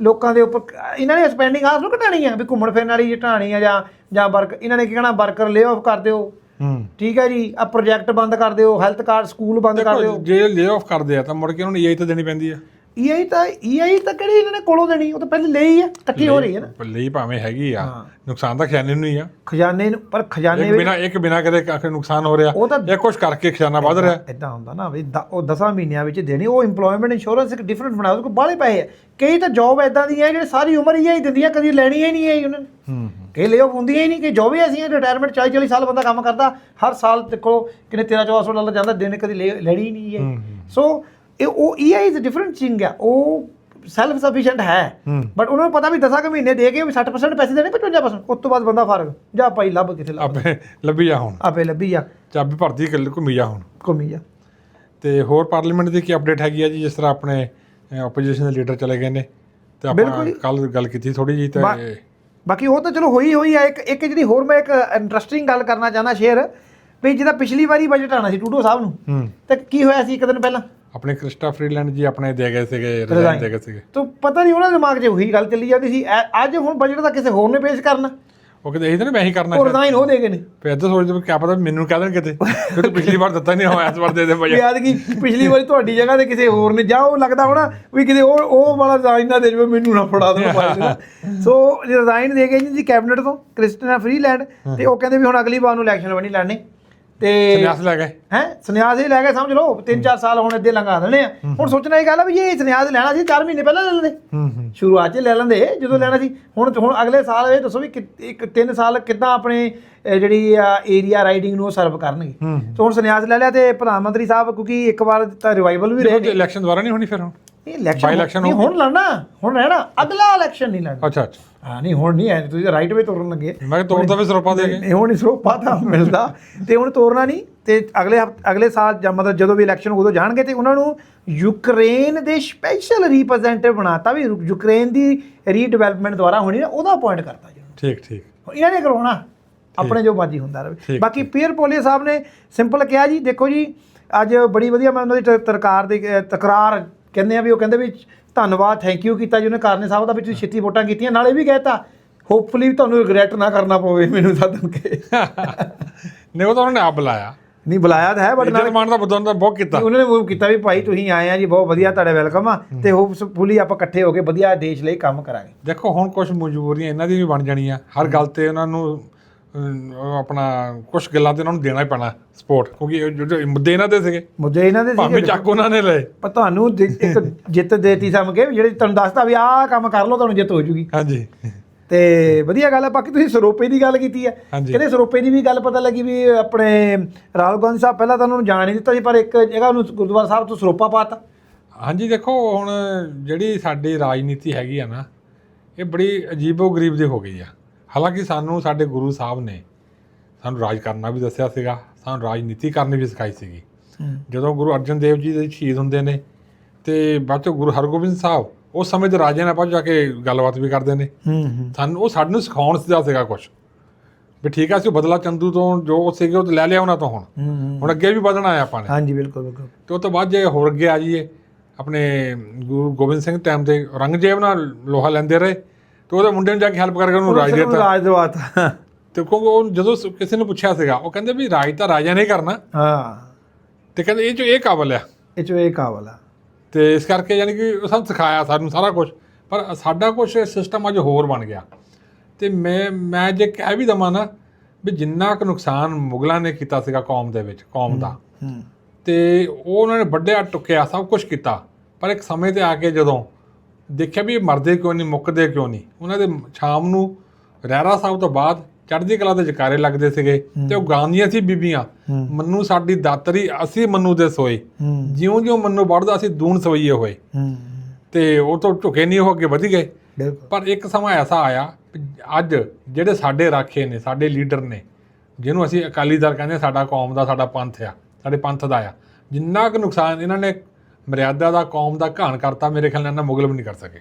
ਲੋਕਾਂ ਦੇ ਉੱਪਰ ਇਹਨਾਂ ਨੇ ਸਪੈਂਡਿੰਗ ਆਸ ਨੂੰ ਘਟਾਣੀ ਆ ਵੀ ਘੁੰਮਣ ਫਿਰਨ ਵਾਲੀ ਘਟਾਣੀ ਆ ਜਾਂ ਜਾਂ ਵਰਕ ਇਹਨਾਂ ਨੇ ਕੀ ਕਹਿਣਾ ਵਰਕਰ ਲੇ ਆਫ ਕਰ ਦਿਓ। ਹੂੰ। ਠੀਕ ਹੈ ਜੀ ਆ ਪ੍ਰੋਜੈਕਟ ਬੰਦ ਕਰ ਦਿਓ ਹੈਲਥ ਕਾਰਡ ਸਕੂਲ ਬੰਦ ਕਰ ਦਿਓ। ਜੇ ਲੇ ਆਫ ਕਰਦੇ ਆ ਤਾਂ ਮੁੜ ਕੇ ਉਹਨਾਂ ਨੂੰ ਈਆਈ ਤਾਂ ਦੇਣੀ ਪੈਂਦੀ ਆ। ਈਆਈ ਤਾਂ ਈਆਈ ਤਾਂ ਕਿਹੜੀ ਇਹਨਾਂ ਨੇ ਕੋਲੋਂ ਦੇਣੀ? ਉਹ ਤਾਂ ਪਹਿਲੇ ਲਈ ਆ ਇਕੱਠੀ ਹੋ ਰਹੀ ਹੈ ਨਾ। ਲਈ ਭਾਵੇਂ ਹੈਗੀ ਆ। ਹਾਂ। ਨੁਕਸਾਨ ਤਾਂ ਖਜ਼ਾਨੇ ਨੂੰ ਹੀ ਆ। ਖਜ਼ਾਨੇ ਨੂੰ ਪਰ ਖਜ਼ਾਨੇ ਇੱਕ ਬਿਨਾ ਇੱਕ ਬਿਨਾ ਕਦੇ ਆਖਰ ਨੁਕਸਾਨ ਹੋ ਰਿਹਾ। ਉਹ ਤਾਂ ਇਹ ਕੁਝ ਕਰਕੇ ਖਜ਼ਾਨਾ ਵੱਧ ਰਿਹਾ। ਇਦਾਂ ਹੁੰਦਾ ਨਾ ਵੀ ਉਹ 10 ਮਹੀਨਿਆਂ ਵਿੱਚ ਦੇਣੀ ਉਹ EMPLOYMENT ਇੰਸ਼ੋਰੈਂਸ ਇੱਕ ਡਿਫਰੈਂਟ ਬਣਾ ਉਹਦੇ ਕੋਲ ਬਾਹਲੇ ਪੈਸੇ ਆ। ਕਈ ਤਾਂ ਜੌਬ ਇਦਾਂ ਦੀਆਂ ਜਿਹੜੇ ਸਾਰੀ ਉਮਰ ਹੀ ਹੀ ਦਿੰਦੀਆਂ ਕਦੀ ਲੈਣੀ ਹੀ ਨਹੀਂ ਆਈ ਉਹਨਾਂ ਨੇ। ਹੂੰ ਕਈ ਲੇਆਫ ਹੁੰਦੀਆਂ ਹੀ ਨਹੀਂ ਕਿ ਜੌਬ ਹੀ ਐਸੀਆਂ ਰਿਟਾਇਰਮੈਂਟ 40 40 ਸਾਲ ਬੰਦਾ ਕੰਮ ਕਰਦਾ ਹਰ ਸਾਲ ਦੇਖੋ ਕਿਨੇ 13 1400 ਡਾਲਰ ਜਾਂਦਾ ਦਿਨ ਕਦੀ ਲੈਣੀ ਹੀ ਨਹੀਂ ਹੈ ਸੋ ਇਹ ਉਹ ਈਆਈ ਇਜ਼ ਡਿਫਰੈਂਟ ਥਿੰਗ ਆ ਉਹ ਸੈਲਫ ਸਫੀਸ਼ੀਐਂਟ ਹੈ। ਹੂੰ। ਬਟ ਉਹਨਾਂ ਨੂੰ ਪਤਾ ਵੀ 10 ਕੁ ਮਹੀਨੇ ਦੇ ਕੇ ਵੀ 60% ਪੈਸੇ ਦੇਣੇ 55% ਉਸ ਤੋਂ ਬਾਅਦ ਬੰਦਾ ਫਾਰਗ ਜਾ ਭਾਈ ਲੱਭ ਕਿਥੇ ਲੱਭ। ਆਪੇ ਲੱਭੀ ਜਾ ਹੁਣ। ਆਪੇ ਲੱਭੀ ਜਾ। ਚਾਬੀ ਭਰਤੀ ਕਰ ਘੁੰਮੀ ਜਾ ਹੁਣ। ਘੁੰਮੀ ਜਾ। ਤੇ ਹੋਰ ਪਾਰਲੀਮੈਂਟ ਦੀ ਕੀ ਅਪਡੇਟ ਹੈਗੀ ਆ ਜੀ ਜਿਸ ਤਰ੍ਹਾਂ ਆਪਣੇ ਆਪੋਜੀਸ਼ਨ ਦੇ ਲੀਡਰ ਚਲੇ ਗਏ ਨੇ? ਤੇ ਆਪਾਂ। ਕੱਲ ਗੱਲ ਕੀਤੀ ਥੋੜੀ ਜੀ ਤੇ ਬਾਕੀ ਉਹ ਤਾਂ ਚਲੋ ਹੋਈ ਹੋਈ ਆ ਇੱਕ ਇੱਕ ਜਿਹੜੀ ਹੋਰ ਮੈਂ ਇੱਕ ਇੰਟਰਸਟਿੰਗ ਗੱਲ ਕਰਨਾ ਚਾਹਨਾ ਸ਼ੇਅਰ। ਵੀ ਜਿਹਦਾ ਪਿਛਲੀ ਵਾਰੀ ਬਜਟ ਆਣਾ ਸੀ ਟੂਡੋ ਸਾਹਿਬ ਨੂੰ। ਹੂੰ। ਤੇ ਕੀ ਹੋਇਆ ਸੀ ਇੱਕ ਦਿਨ ਪਹਿਲਾਂ? ਆਪਣੇ ਕ੍ਰਿਸਟਾ ਫਰੀਲੈਂਡ ਜੀ ਆਪਣੇ ਦੇ ਗਏ ਸੀਗੇ। ਰਿਜ਼ਾਈਨ ਦੇ ਗਏ ਸੀਗੇ। ਤਾਂ ਪਤਾ ਨਹੀਂ ਉਹਨਾਂ ਦੇ ਦਿਮਾਗ 'ਚ ਉਹੀ ਗੱਲ ਚੱਲੀ ਜਾਂਦੀ ਸੀ। ਐ- ਅੱਜ ਹੁਣ ਬਜਟ ਤਾਂ ਕਿਸੇ ਹੋਰ ਨੇ ਪੇਸ਼ ਕਰਨਾ। ਉਹ ਕਹਿੰਦੇ ਇਹੀ ਤਾਂ ਮੈਂ ਹੀ ਕਰਨਾ ਉਹ। ਰਿਜ਼ਾਈਨ ਹੋ ਦੇਗੇ ਨੇ। ਫਿਰ ਇੱਧਰ ਸੋਚਦੇ ਵੀ ਕਿਆ ਪਤਾ ਮੈਨੂੰ ਕਹਿ ਦੇਣ ਕਿਤੇ। ਫਿਰ ਤੂੰ ਪਿਛਲੀ ਵਾਰ ਦਿੱਤਾ ਨਹੀਂ ਹੋਇਆ ਇਸ ਵਾਰ ਦੇ ਦੇ ਵੀ ਭਾਈ ਯਾਦ ਕੀ ਪਿਛਲੀ ਵਾਰੀ ਤੁਹਾਡੀ ਜਗ੍ਹਾ ਤੇ ਕਿਸੇ ਹੋਰ ਨੇ ਜਾਂ ਉਹ ਲੱਗਦਾ ਹੋਣਾ ਵੀ ਕਿਤੇ ਉਹ ਉਹ ਵਾਲਾ ਰਿਜ਼ਾਈਨ ਨਾ ਦੇ ਜਾਵੇ ਮੈਨੂੰ ਨਾ ਫੜਾ ਦੇਣ ਨਾ। ਸੋ ਰਿਜ਼ਾਈਨ ਦੇ ਗਏ ਜੀ ਕੈਬਨਿਟ ਤੋਂ ਕ੍ਰਿਸਟੀਨਾ ਫਰੀਲੈਂਡ ਤੇ ਉਹ ਕਹਿੰਦੇ ਵੀ ਹੁਣ ਅਗਲੀ ਵਾਰ ਨੂੰ ਇਲੈਕਸ਼ਨ ਬਣੀ ਲੜਨੇ ਤੇ ਸੰਨਿਆਸ ਲੈ ਗਏ। ਹੈ? ਸੰਨਿਆਸ ਹੀ ਲੈ ਕੇ ਸਮਝ ਲਓ। 3-4 ਸਾਲ ਹੁਣ ਇੱਦੇ ਲੰਘਾ ਦੇਣੇ ਆ। ਹੁਣ ਸੋਚਣਾ ਇਹ ਗੱਲ ਆ ਵੀ ਇਹ ਸੰਨਿਆਸ ਲੈਣਾ ਸੀ 4 ਮਹੀਨੇ ਪਹਿਲਾਂ ਲੈ ਲੈਂਦੇ। ਹੂੰ ਹੂੰ। ਸ਼ੁਰੂਆਤ 'ਚ ਲੈ ਲੈਂਦੇ ਜਦੋਂ ਲੈਣਾ ਸੀ। ਹੁਣ ਹੁਣ ਅਗਲੇ ਸਾਲ ਇਹ ਦੱਸੋ ਵੀ ਇੱਕ 3 ਸਾਲ ਕਿੱਦਾਂ ਆਪਣੇ ਜਿਹੜੀ ਏਰੀਆ ਰਾਈਡਿੰਗ ਨੂੰ ਸਰਵ ਕਰਨਗੇ। ਤੇ ਹੁਣ ਸੰਨਿਆਸ ਲੈ ਲਿਆ ਤੇ ਪ੍ਰਧਾਨ ਮੰਤਰੀ ਸਾਹਿਬ ਕਿਉਂਕਿ ਇੱਕ ਵਾਰ ਤਾਂ ਰਿਵਾਈਵਲ ਵੀ ਰਹੇ ਇਲੈਕਸ਼ਨ ਦੁਬਾਰਾ ਨਹੀਂ ਹੋਣੀ ਫਿਰ ਹੁਣ। ਇਹ by ਇਲੈਕਸ਼ਨ election ਨਹੀਂ। ਹੁਣ ਲੜਨਾ ਹੁਣ ਰਹਿਣਾ ਅਗਲਾ ਇਲੈਕਸ਼ਨ ਨਹੀਂ ਲੜਨਾ। ਅੱਛਾ ਅੱਛਾ। ਹਾਂ ਨਹੀਂ ਹੁਣ ਨਹੀਂ ਹੈ ਤੁਸੀਂ ਰਾਈਟ ਵੇ ਤੁਰਨ ਲੱਗੇ। ਮੈਂ ਕਿਹਾ ਤੋੜ ਤਾਂ ਵੀ ਸਰੋਪਾ ਦੇ ਗਏ ਇਹ ਹੁਣ ਸਰੋਪਾ ਤਾਂ ਮਿਲਦਾ। ਤੇ ਹੁਣ ਤੋਰਨਾ ਨਹੀਂ ਤੇ ਅਗਲੇ ਹਫ਼- ਅਗਲੇ ਸਾਲ ਜਾਂ ਮਤਲਬ ਜਦੋਂ ਵੀ ਇਲੈਕਸ਼ਨ ਉਦੋਂ ਜਾਣਗੇ ਤੇ ਉਹਨਾਂ ਨੂੰ ਯੂਕਰੇਨ ਦੇ ਸਪੈਸ਼ਲ ਰਿਪਰੈਜ਼ੈਂਟੇਟਿਵ ਬਣਾਤਾ ਵੀ ਯੂ- ਯੂਕਰੇਨ ਦੀ ਰੀਡਿਵੈਲਪਮੈਂਟ ਦੁਆਰਾ ਹੋਣੀ ਨਾ ਉਹਦਾ ਅਪਾਇੰਟ ਕਰਤਾ ਜੀ ਠੀਕ ਠੀਕ। ਇਹਨਾਂ ਨੇ ਕਰਵਾਉਣਾ ਆਪਣੇ ਜੋ ਬਾਜੀ ਹੁੰਦਾ ਰਹੇ। ਠੀਕ, ਬਾਕੀ ਪੀਅਰ ਪੋਲੀਆ ਸਾਹਿਬ ਨੇ ਸਿੰਪਲ ਕਿਹਾ ਜੀ ਦੇਖੋ ਜੀ ਅੱਜ ਬੜੀ ਵਧੀਆ ਮੈਂ ਉਹਨਾਂ ਦੀ ਤ- ਤਰਕਾਰ ਦੀ ਤਕਰਾਰ ਕਹਿੰਦੇ ਆ ਵੀ ਉਹ ਕਹਿੰਦੇ ਵੀ ਧੰਨਵਾਦ ਥੈਂਕ ਯੂ ਕੀਤਾ ਜੀ ਉਹਨੇ ਕਾਰਨੇ ਸਾਹਿਬ ਦਾ ਵੀ ਤੁਸੀਂ ਛੇਤੀ ਵੋਟਾਂ ਕੀਤੀਆਂ ਨਾਲੇ ਵੀ ਕਹਿਤਾ ਹੋਪਫੁਲੀ ਤੁਹਾਨੂੰ ਰਿਗਰੈਟ ਨਾ ਕਰਨਾ ਪਵੇ ਮੈਨੂੰ ਸੱਦਣ ਕੇ। ਨਹੀਂ ਉਹ ਤਾਂ ਉਹਨਾਂ ਨੇ ਆਪ ਬੁਲਾਇਆ। ਨਹੀਂ ਬੁਲਾਇਆ ਤਾਂ ਹੈ ਬਟ ਨਾਲੇ ਮਾਨ ਦਾ ਬੁੱਧਨ ਦਾ ਬਹੁਤ ਕੀਤਾ। ਉਹਨਾਂ ਨੇ ਉਹ ਕੀਤਾ ਵੀ ਭਾਈ ਤੁਸੀਂ ਆਏ ਆ ਜੀ ਬਹੁਤ ਵਧੀਆ ਤੁਹਾਡਾ ਵੈਲਕਮ ਆ ਤੇ ਹੋਪਫੁਲੀ ਆਪਾਂ ਇਕੱਠੇ ਹੋ ਕੇ ਵਧੀਆ ਦੇਸ਼ ਲਈ ਕੰਮ ਕਰਾਂਗੇ। ਦੇਖੋ ਹੁਣ ਕੁਝ ਮਜਬੂਰੀਆਂ ਇਹਨਾਂ ਦੀ ਵੀ ਬਣ ਜਾਣੀਆਂ। ਹਰ ਗੱਲ ਤੇ ਉਹਨਾਂ ਨੂੰ ਆਪਣਾ ਕੁਝ ਗੱਲਾਂ ਤੇ ਉਹਨਾਂ ਨੂੰ ਦੇਣਾ ਹੀ ਪੈਣਾ ਸਪੋਰਟ ਕਿਉਂਕਿ ਇਹ ਜਿਹੜੇ ਮੁੱਦੇ ਇਹਨਾਂ ਦੇ ਸੀਗੇ। ਮੁੱਦੇ ਇਹਨਾਂ ਦੇ ਭਾਵੇਂ ਚੱਕ ਉਹਨਾਂ ਨੇ ਲਏ। ਪਰ ਤੁਹਾਨੂੰ ਜਿ- ਇੱਕ ਜਿੱਤ ਦੇਤੀ ਸਮਝ ਜਿਹੜੀ ਤੁਹਾਨੂੰ ਦੱਸਤਾ ਵੀ ਆਹ ਕੰਮ ਕਰ ਲਓ ਤੁਹਾਨੂੰ ਜਿੱਤ ਹੋ ਜੂਗੀ। ਹਾਂਜੀ। ਤੇ ਵਧੀਆ ਗੱਲ ਹੈ ਬਾਕੀ ਤੁਸੀਂ ਸਰੋਪੇ ਦੀ ਗੱਲ ਕੀਤੀ ਹੈ। ਹਾਂਜੀ। ਕਹਿੰਦੇ ਸਰੋਪੇ ਦੀ ਵੀ ਗੱਲ ਪਤਾ ਲੱਗੀ ਵੀ ਆਪਣੇ ਰਾਹੁਲ ਗਾਂਧੀ ਸਾਹਿਬ ਪਹਿਲਾਂ ਤਾਂ ਉਹਨਾਂ ਨੂੰ ਜਾਣ ਨਹੀਂ ਦਿੱਤਾ ਸੀ ਪਰ ਇੱਕ ਜਗ੍ਹਾ ਉਹਨੂੰ ਗੁਰਦੁਆਰਾ ਸਾਹਿਬ ਤੋਂ ਸਰੋਪਾ ਪਾਤਾ। ਹਾਂਜੀ ਦੇਖੋ ਹੁਣ ਜਿਹੜੀ ਸਾਡੀ ਰਾਜਨੀਤੀ ਹੈਗੀ ਆ ਨਾ ਇਹ ਬੜੀ ਅਜੀਬੋ-ਗਰੀਬ ਦੀ ਹੋ ਗਈ ਆ। ਹਾਲਾਂਕਿ ਸਾਨੂੰ ਸਾਡੇ ਗੁਰੂ ਸਾਹਿਬ ਨੇ ਸਾਨੂੰ ਰਾਜ ਕਰਨਾ ਵੀ ਦੱਸਿਆ ਸੀਗਾ ਸਾਨੂੰ ਰਾਜਨੀਤੀ ਕਰਨੀ ਵੀ ਸਿਖਾਈ ਸੀਗੀ। ਜਦੋਂ ਗੁਰੂ ਅਰਜਨ ਦੇਵ ਜੀ ਦੇ ਸ਼ਹੀਦ ਹੁੰਦੇ ਨੇ ਤੇ ਬਾਅਦ ਚੋਂ ਗੁਰੂ ਹਰਗੋਬਿੰਦ ਸਾਹਿਬ ਉਸ ਸਮੇਂ ਦੇ ਰਾਜਿਆਂ ਨਾਲ ਜਾ ਕੇ ਗੱਲਬਾਤ ਵੀ ਕਰਦੇ ਨੇ। ਸਾਨੂੰ ਉਹ ਸਾਨੂੰ ਸਿਖਾਉਣ ਸਿੱਧਾ ਸੀਗਾ ਕੁਝ ਵੀ ਠੀਕ ਆ ਅਸੀਂ ਬਦਲਾ ਚੰਦੂ ਤੋਂ ਜੋ ਸੀਗੇ ਉਹ ਲੈ ਲਿਆ ਉਹਨਾਂ ਤੋਂ ਹੁਣ। ਹੁਣ ਅੱਗੇ ਵੀ ਵਧਣਾ ਆ ਆਪਾਂ ਨੇ। ਹਾਂਜੀ ਬਿਲਕੁਲ ਬਿਲਕੁਲ। ਤੇ ਉਹ ਤੋਂ ਬਾਅਦ ਜੇ ਹੋਰ ਅੱਗੇ ਆ ਜਾਈਏ ਆਪਣੇ ਗੁਰੂ ਗੋਬਿੰਦ ਸਿੰਘ ਟਾਈਮ ਤੇ ਰੰਗਜੇਬ ਨਾਲ ਲੋਹਾ ਲੈਂਦੇ ਰਹੇ। ਤੇ ਉਹਦੇ ਮੁੰਡੇ ਨੂੰ ਜਾ ਕੇ ਹੈਲਪ ਕਰਕੇ ਉਹਨੂੰ ਰਾਜ ਦਿੱਤਾ। ਰਾਜ ਦਵਾਤਾ ਤੇ ਕਿਉਂਕਿ ਉਹ ਜਦੋਂ ਸ- ਕਿਸੇ ਨੇ ਪੁੱਛਿਆ ਸੀਗਾ ਉਹ ਕਹਿੰਦੇ ਵੀ ਰਾਜ ਤਾਂ ਰਾਜਾ ਨੇ ਕਰਨਾ। ਹਾਂ। ਤੇ ਕਹਿੰਦੇ ਇਹ ਚ ਇਹ ਕਾਬਲ ਆ। ਇਹ ਚੋ ਇਹ ਕਾਬਲ ਆ। ਤੇ ਇਸ ਕਰਕੇ ਯਾਨੀ ਕਿ ਉਹ ਸਾਨੂੰ ਸਿਖਾਇਆ ਸਾਨੂੰ ਸਾਰਾ ਕੁਝ ਪਰ ਸਾਡਾ ਕੁਝ ਸਿਸਟਮ ਅੱਜ ਹੋਰ ਬਣ ਗਿਆ। ਤੇ ਮੈਂ ਮੈਂ ਜੇ ਕਹਿ ਵੀ ਦਵਾਂ ਨਾ ਵੀ ਜਿੰਨਾ ਕੁ ਨੁਕਸਾਨ ਮੁਗਲਾਂ ਨੇ ਕੀਤਾ ਸੀਗਾ ਕੌਮ ਦੇ ਵਿੱਚ ਕੌਮ ਦਾ। ਹੂੰ। ਤੇ ਉਹ ਉਹਨਾਂ ਨੇ ਵੱਡਿਆ ਟੁੱਕਿਆ ਸਭ ਕੁਝ ਕੀਤਾ। ਪਰ ਇੱਕ ਸਮੇਂ ਤੇ ਆ ਕੇ ਜਦੋਂ ਦੇਖਿਆ ਵੀ ਇਹ ਮਰਦੇ ਕਿਉਂ ਨਹੀਂ ਮੁੱਕਦੇ ਕਿਉਂ ਨਹੀਂ? ਉਹਨਾਂ ਦੇ ਸ਼ਾਮ ਨੂੰ ਰਹਿਰਾ ਸਾਹਿਬ ਤੋਂ ਬਾਅਦ ਚੜ੍ਹਦੀ ਕਲਾ ਦੇ ਜਕਾਰੇ ਲੱਗਦੇ ਸੀਗੇ ਤੇ ਉਹ ਗਾਉਂਦੀਆਂ ਸੀ ਬੀਬੀਆਂ। ਹੂੰ। ਮੰਨੂ ਸਾਡੀ ਦਾਤਰੀ ਅਸੀਂ ਮੰਨੂ ਦੇ ਸੋਏ। ਹੂੰ। ਜਿਉਂ ਜਿਉਂ ਮੰਨੂ ਵੱਧਦਾ ਅਸੀਂ ਦੂਣ ਸਵਈਏ ਹੋਏ। ਹੂੰ। ਤੇ ਉਹ ਤੋਂ ਝੁਕੇ ਨਹੀਂ ਉਹ ਅੱਗੇ ਵਧੀ ਗਏ। ਪਰ ਇੱਕ ਸਮਾਂ ਐਸਾ ਆਇਆ ਅੱਜ ਜਿਹੜੇ ਸਾਡੇ ਰਾਖੇ ਨੇ ਸਾਡੇ ਲੀਡਰ ਨੇ ਜਿਹਨੂੰ ਅਸੀਂ ਅਕਾਲੀ ਦਲ ਕਹਿੰਦੇ ਹਾਂ, ਸਾਡਾ ਕੌਮ ਦਾ ਸਾਡਾ ਪੰਥ ਆ ਸਾਡੇ ਪੰਥ ਦਾ ਆ ਜਿੰਨਾ ਕੁ ਨੁਕਸਾਨ ਇਹਨਾਂ ਨੇ ਮਰਿਆਦਾ ਦਾ ਕੌਮ ਦਾ ਘਾਣ ਕਰਤਾ ਮੇਰੇ ਖਿਆਲ ਨਾਲ ਇਹਨਾਂ ਮੁਗਲ ਵੀ ਨਹੀਂ ਕਰ ਸਕੇ।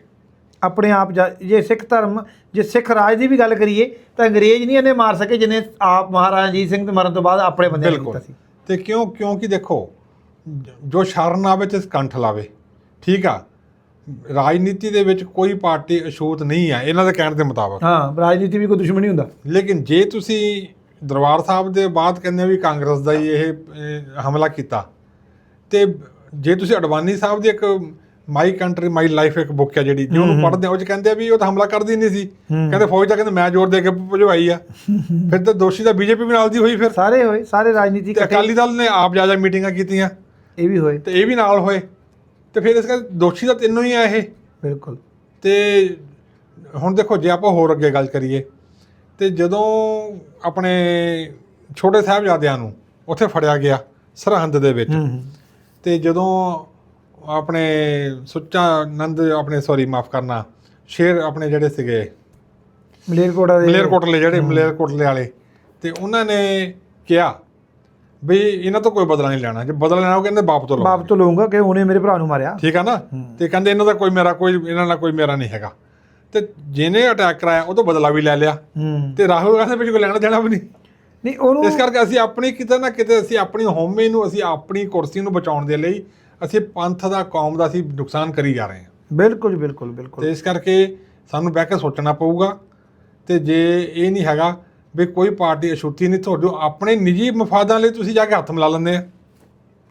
ਆਪਣੇ ਆਪ ਜਾ- ਜੇ ਸਿੱਖ ਧਰਮ ਜੇ ਸਿੱਖ ਰਾਜ ਦੀ ਵੀ ਗੱਲ ਕਰੀਏ ਤਾਂ ਅੰਗਰੇਜ਼ ਨਹੀਂ ਇਹਨੇ ਮਾਰ ਸਕੇ ਜਿਨੇ ਆਪ ਮਹਾਰਾਜਾ ਰਣਜੀਤ ਸਿੰਘ ਦੇ ਮਰਨ ਤੋਂ ਬਾਅਦ ਆਪਣੇ ਬੰਦਿਆਂ ਨੇ ਬਿਲਕੁਲ। ਸੀ। ਤੇ ਕਿਉਂ ਕਿਉਂਕਿ ਦੇਖੋ ਜ- ਜੋ ਸ਼ਰਨ ਆਵੇ ਤੇ ਕੰਠ ਲਾਵੇ ਠੀਕ ਆ? ਰਾਜਨੀਤੀ ਦੇ ਵਿੱਚ ਕੋਈ ਪਾਰਟੀ ਅਛੂਤ ਨਹੀਂ ਆ ਇਹਨਾਂ ਦੇ ਕਹਿਣ ਦੇ ਮੁਤਾਬਕ। ਹਾਂ ਰਾਜਨੀਤੀ ਵੀ ਕੋਈ ਦੁਸ਼ਮਣ ਨਹੀਂ ਹੁੰਦਾ। ਲੇਕਿਨ ਜੇ ਤੁਸੀਂ ਦਰਬਾਰ ਸਾਹਿਬ ਦੇ ਬਾਅਦ ਕਹਿੰਦੇ ਵੀ ਕਾਂਗਰਸ ਦਾ ਹੀ ਇਹ ਅਹ, ਹਮਲਾ ਕੀਤਾ ਤੇ ਜੇ ਤੁਸੀਂ ਅਡਵਾਨੀ ਸਾਹਿਬ ਦੀ ਇੱਕ ਮਾਈ ਕੰਟਰੀ ਮਾਈ ਲਾਈਫ ਇੱਕ ਬੁੱਕ ਹੈ ਜਿਹੜੀ ਜੇ ਉਹਨੂੰ ਪੜ੍ਹਦੇ ਉਹ ਚ ਕਹਿੰਦੇ ਆ ਵੀ ਉਹ ਤਾਂ ਹਮਲਾ ਕਰਦੀ ਨਹੀਂ ਸੀ। ਕਹਿੰਦੇ ਫੌਜ ਤਾਂ ਕਹਿੰਦੇ ਮੈਂ ਜ਼ੋਰ ਦੇ ਕੇ ਭਜਵਾਈ ਆ। ਫਿਰ ਤਾਂ ਦੋਸ਼ੀ ਤਾਂ ਬੀਜੇਪੀ ਵੀ ਨਾਲ ਦੀ ਹੋਈ ਫਿਰ। ਸਾਰੇ ਹੋਏ ਸਾਰੇ ਰਾਜਨੀਤੀ ਤੇ ਇਕੱਠੇ। ਅਕਾਲੀ ਦਲ ਨੇ ਆਪ ਜਾ ਜਾ ਮੀਟਿੰਗਾਂ ਕੀਤੀਆਂ। ਇਹ ਵੀ ਹੋਏ। ਤੇ ਇਹ ਵੀ ਨਾਲ ਹੋਏ। ਤੇ ਫਿਰ ਇਸ ਕਰਕੇ ਦੋਸ਼ੀ ਤਾਂ ਤਿੰਨੋਂ ਹੀ ਆ ਇਹ। ਬਿਲਕੁਲ। ਤੇ ਹੁਣ ਦੇਖੋ ਜੇ ਆਪਾਂ ਹੋਰ ਅੱਗੇ ਗੱਲ ਕਰੀਏ ਤੇ ਜਦੋਂ ਆਪਣੇ ਛੋਟੇ ਸਾਹਿਬਜ਼ਾਦਿਆਂ ਨੂੰ ਉੱਥੇ ਫੜਿਆ ਗਿਆ ਸਰਹੰਦ ਦੇ ਵਿੱਚ ਤੇ ਜਦੋਂ ਆਪਣੇ ਸੁੱਚਾ ਨੰਦ ਆਪਣੇ ਸੌਰੀ ਮਾਫ ਕਰਨਾ ਸ਼ੇਰ ਆਪਣੇ ਜਿਹੜੇ ਸੀਗੇ ਮਲੇਰਕੋਟਾ ਦੇ ਮਲੇਰਕੋਟਲੇ ਜਿਹੜੇ ਮਲੇਰਕੋਟਲੇ ਵਾਲੇ ਤੇ ਉਹਨਾਂ ਨੇ ਕਿਹਾ ਵੀ ਇਹਨਾਂ ਤੋਂ ਕੋਈ ਬਦਲਾ ਨਹੀਂ ਲੈਣਾ। ਜੇ ਬਦਲਾ ਲੈਣਾ ਉਹ ਕਹਿੰਦੇ ਬਾਪ ਤੋਂ ਲਓ ਬਾਪ ਤੋਂ ਲਊਂਗਾ ਕਿ ਉਹਨੇ ਮੇਰੇ ਭਰਾ ਨੂੰ ਮਾਰਿਆ। ਠੀਕ ਆ ਨਾ? ਤੇ ਕਹਿੰਦੇ ਇਹਨਾਂ ਦਾ ਕੋਈ ਮੇਰਾ ਕੋਈ ਇਹਨਾਂ ਨਾਲ ਕੋਈ ਮੇਰਾ ਨਹੀਂ ਹੈਗਾ। ਤੇ ਜਿਹਨੇ ਅਟੈਕ ਕਰਾਇਆ ਉਹ ਤੋਂ ਬਦਲਾ ਵੀ ਲੈ ਲਿਆ। ਤੇ ਰਾਹੁਲ ਗਾਂਧੀ ਵਿੱਚ ਕੋਈ ਲੈਣਾ ਦੇਣਾ ਵੀ ਨਹੀਂ। ਨਹੀਂ ਉਹਨੂੰ ਇਸ ਕਰਕੇ ਅਸੀਂ ਆਪਣੀ ਕਿਤੇ ਨਾ ਕਿਤੇ ਅਸੀਂ ਆਪਣੀ ਹਉਮੈ ਨੂੰ ਅਸੀਂ ਆਪਣੀ ਕੁਰਸੀ ਨੂੰ ਬਚਾਉਣ ਦੇ ਲਈ ਅਸੀਂ ਪੰਥ ਦਾ ਕੌਮ ਦਾ ਅਸੀਂ ਨੁਕਸਾਨ ਕਰੀ ਜਾ ਰਹੇ ਹਾਂ। ਬਿਲਕੁਲ ਬਿਲਕੁਲ ਬਿਲਕੁਲ। ਤੇ ਇਸ ਕਰਕੇ ਸਾਨੂੰ ਬਹਿ ਕੇ ਸੋਚਣਾ ਪਊਗਾ ਤੇ ਜੇ ਇਹ ਨਹੀਂ ਹੈਗਾ ਵੀ ਕੋਈ ਪਾਰਟੀ ਅਛੂਤੀ ਨਹੀਂ ਤੁਹਾਡੇ ਆਪਣੇ ਨਿੱਜੀ ਮਫਾਦਾਂ ਲਈ ਤੁਸੀਂ ਜਾ ਕੇ ਹੱਥ ਮਿਲਾ ਲੈਂਦੇ ਆ।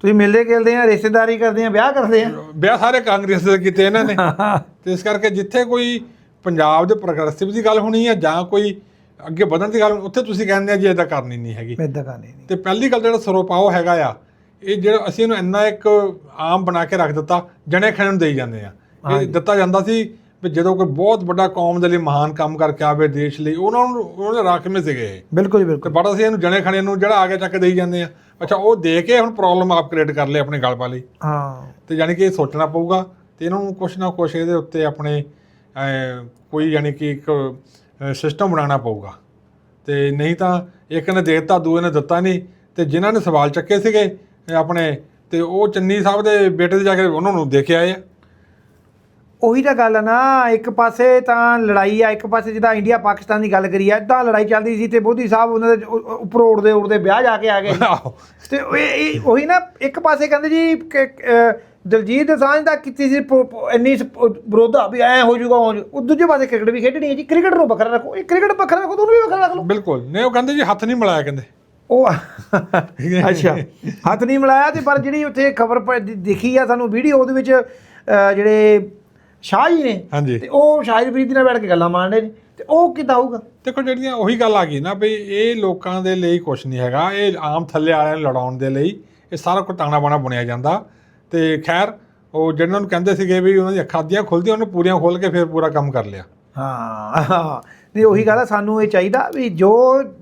ਤੁਸੀਂ ਮਿਲਦੇ ਗਿਲਦੇ ਆ ਰਿਸ਼ਤੇਦਾਰੀ ਕਰਦੇ ਆ ਵਿਆਹ ਕਰਦੇ ਆ। ਵਿਆਹ ਸਾਰੇ ਕਾਂਗਰਸ ਦੇ ਕੀਤੇ ਇਹਨਾਂ ਨੇ। ਤੇ ਇਸ ਕਰਕੇ ਜਿੱਥੇ ਕੋਈ ਪੰਜਾਬ ਦੇ ਪ੍ਰੋਗਰੈਸਿਵ ਦੀ ਗੱਲ ਹੋਣੀ ਹੈ ਜਾਂ ਕੋਈ ਅੱਗੇ ਵਧਣ ਦੀ ਗੱਲ ਉੱਥੇ ਤੁਸੀਂ ਕਹਿੰਦੇ ਆ ਜੀ ਇਹਦਾ ਕਰਨੀ ਨਹੀਂ ਹੈਗੀ। ਇਦਾਂ ਕਰਨੀ ਨਹੀਂ। ਤੇ ਪਹਿਲੀ ਗੱਲ ਜਿਹੜਾ ਸਰੋਪਾਓ ਹੈਗਾ ਆ ਇਹ ਜਿਹੜਾ ਅਸੀਂ ਇਹਨੂੰ ਇੰਨਾ ਇੱਕ ਆਮ ਬਣਾ ਕੇ ਰੱਖ ਦਿੱਤਾ ਜਣੇ ਖਾਣੇ ਨੂੰ ਦੇਈ ਜਾਂਦੇ ਆ। ਇਹ ਦਿੱਤਾ ਜਾਂਦਾ ਸੀ ਵੀ ਜਦੋਂ ਕੋਈ ਬਹੁਤ ਵੱਡਾ ਕੌਮ ਦੇ ਲਈ ਮਹਾਨ ਕੰਮ ਕਰਕੇ ਆਵੇ ਦੇਸ਼ ਲਈ ਉਹਨਾਂ ਨੂੰ ਉਹਨਾਂ ਦੇ ਰਾਖਵੇਂ ਸੀਗੇ। ਬਿਲਕੁਲ ਜੀ ਬਿਲਕੁਲ। ਬੜਾ ਸੀ ਇਹਨੂੰ ਜਣੇ ਖਾਣੇ ਨੂੰ ਜਿਹੜਾ ਆ ਕੇ ਚੱਕ ਦੇਈ ਜਾਂਦੇ ਆ। ਅੱਛਾ ਉਹ ਦੇ ਕੇ ਹੁਣ ਪ੍ਰੋਬਲਮ ਆਪ ਕ੍ਰੀਏਟ ਕਰ ਲਏ ਆਪਣੇ ਗਲ ਪਾ ਲਈ। ਹਾਂ। ਤੇ ਯਾਨੀ ਕਿ ਇਹ ਸੋਚਣਾ ਪਊਗਾ ਤੇ ਇਹਨਾਂ ਨੂੰ ਕੁਛ ਨਾ ਕੁਛ ਇਹਦੇ ਉੱਤੇ ਆਪਣੇ ਕੋਈ ਯਾਨੀ ਕਿ ਇੱਕ ਸਿਸਟਮ ਬਣਾਉਣਾ ਪਊਗਾ। ਤੇ ਨਹੀਂ ਤਾਂ ਇੱਕ ਨੇ ਦੇ ਦਿੱਤਾ ਦੂਏ ਨੇ ਦਿੱਤਾ ਨਹੀਂ। ਤੇ ਜਿਨ੍ਹਾਂ ਨੇ ਸਵਾਲ ਚੱਕੇ ਸੀਗੇ ਆਪਣੇ ਤੇ ਉਹ ਚੰਨੀ ਸਾਹਿਬ ਦੇ ਬੇਟੇ ਦੇ ਜਾ ਕੇ ਉਹਨਾਂ ਨੂੰ ਦੇ ਕੇ ਆਏ ਆ। ਉਹੀ ਤਾਂ ਗੱਲ ਨਾ ਇੱਕ ਪਾਸੇ ਤਾਂ ਲੜਾਈ ਆ ਇੱਕ ਪਾਸੇ ਜਿੱਦਾਂ ਇੰਡੀਆ ਪਾਕਿਸਤਾਨ ਦੀ ਗੱਲ ਕਰੀ ਆ ਇਦਾਂ ਲੜਾਈ ਚੱਲਦੀ ਸੀ ਤੇ ਮੋਦੀ ਸਾਹਿਬ ਉਹਨਾਂ ਦੇ ਉੱਪਰ ਉੜਦੇ ਉੜਦੇ ਵਿਆਹ ਜਾ ਕੇ ਆ ਗਏ। ਤੇ ਉਹ ਇਹ ਉਹੀ ਨਾ ਇੱਕ ਪਾਸੇ ਕਹਿੰਦੇ ਜੀ ਦਲਜੀਤ ਦੋਸਾਂਝ ਦਾ ਕੀਤੀ ਸੀ ਪ- ਪ- ਇੰਨੀ ਸ- ਵਿਰੋਧਾ ਵੀ ਐ ਹੋ ਜਾਊਗਾ ਹੋ ਜਾਊ। ਦੂਜੇ ਪਾਸੇ ਕ੍ਰਿਕਟ ਵੀ ਖੇਡਣੀ ਹੈ ਜੀ। ਕ੍ਰਿਕਟ ਨੂੰ ਵੱਖਰਾ ਰੱਖੋ। ਇਹ ਕ੍ਰਿਕਟ ਵੱਖਰਾ ਰੱਖੋ ਤੁਹਾਨੂੰ ਵੀ ਵੱਖਰਾ ਰੱਖ ਲਓ। ਬਿਲਕੁਲ। ਨਹੀਂ ਉਹ ਕਹਿੰਦੇ ਜੀ ਹੱਥ ਨਹੀਂ ਮਿਲਾਇਆ ਕਹਿੰਦੇ। ਉਹ ਅੱਛਾ। ਹੱਥ ਨਹੀਂ ਮਿਲਾਇਆ ਤੇ ਪਰ ਜਿਹੜੀ ਉੱਥੇ ਖਬਰ ਦਿਖੀ ਆ ਸਾਨੂੰ ਵੀਡੀਓ ਉਹਦੇ ਵਿੱਚ ਜਿਹੜੇ ਸ਼ਾਹ ਜੀ ਨੇ ਹਾਂਜੀ। ਤੇ ਉਹ ਸ਼ਾਹਿਦ ਫਰੀਦ ਨਾਲ ਬੈਠ ਕੇ ਗੱਲਾਂ ਮਾਰਦੇ ਨੇ। ਤੇ ਉਹ ਕਿੱਦਾਂ ਹੋਊਗਾ? ਦੇਖੋ ਜਿਹੜੀਆਂ ਉਹੀ ਗੱਲ ਆ ਗਈ ਨਾ ਵੀ ਇਹ ਲੋਕਾਂ ਦੇ ਲਈ ਕੁਝ ਨਹੀਂ ਹੈਗਾ। ਇਹ ਆਮ ਥੱਲੇ ਵਾਲਿਆਂ ਨੂੰ ਲੜਾਉਣ ਦੇ ਲਈ ਇਹ ਸਾਰਾ ਕੁਝ ਤਾਣਾ ਬਾਣਾ ਬਣਿਆ ਜਾਂਦਾ। ਤੇ ਖੈਰ ਉਹ ਜਿਹਨਾਂ ਨੂੰ ਕਹਿੰਦੇ ਸੀਗੇ ਵੀ ਉਹਨਾਂ ਦੀਆਂ ਅੱਖਾਂ ਅੱਧੀਆਂ ਖੁੱਲਦੀਆਂ ਉਹਨੇ ਪੂਰੀਆਂ ਖੋਲ ਕੇ ਫਿਰ ਪੂਰਾ ਕੰਮ ਕਰ ਲਿਆ। ਹਾਂ। ਨਹੀਂ ਉਹੀ ਗੱਲ ਆ ਸਾਨੂੰ ਇਹ ਚਾਹੀਦਾ ਵੀ ਜੋ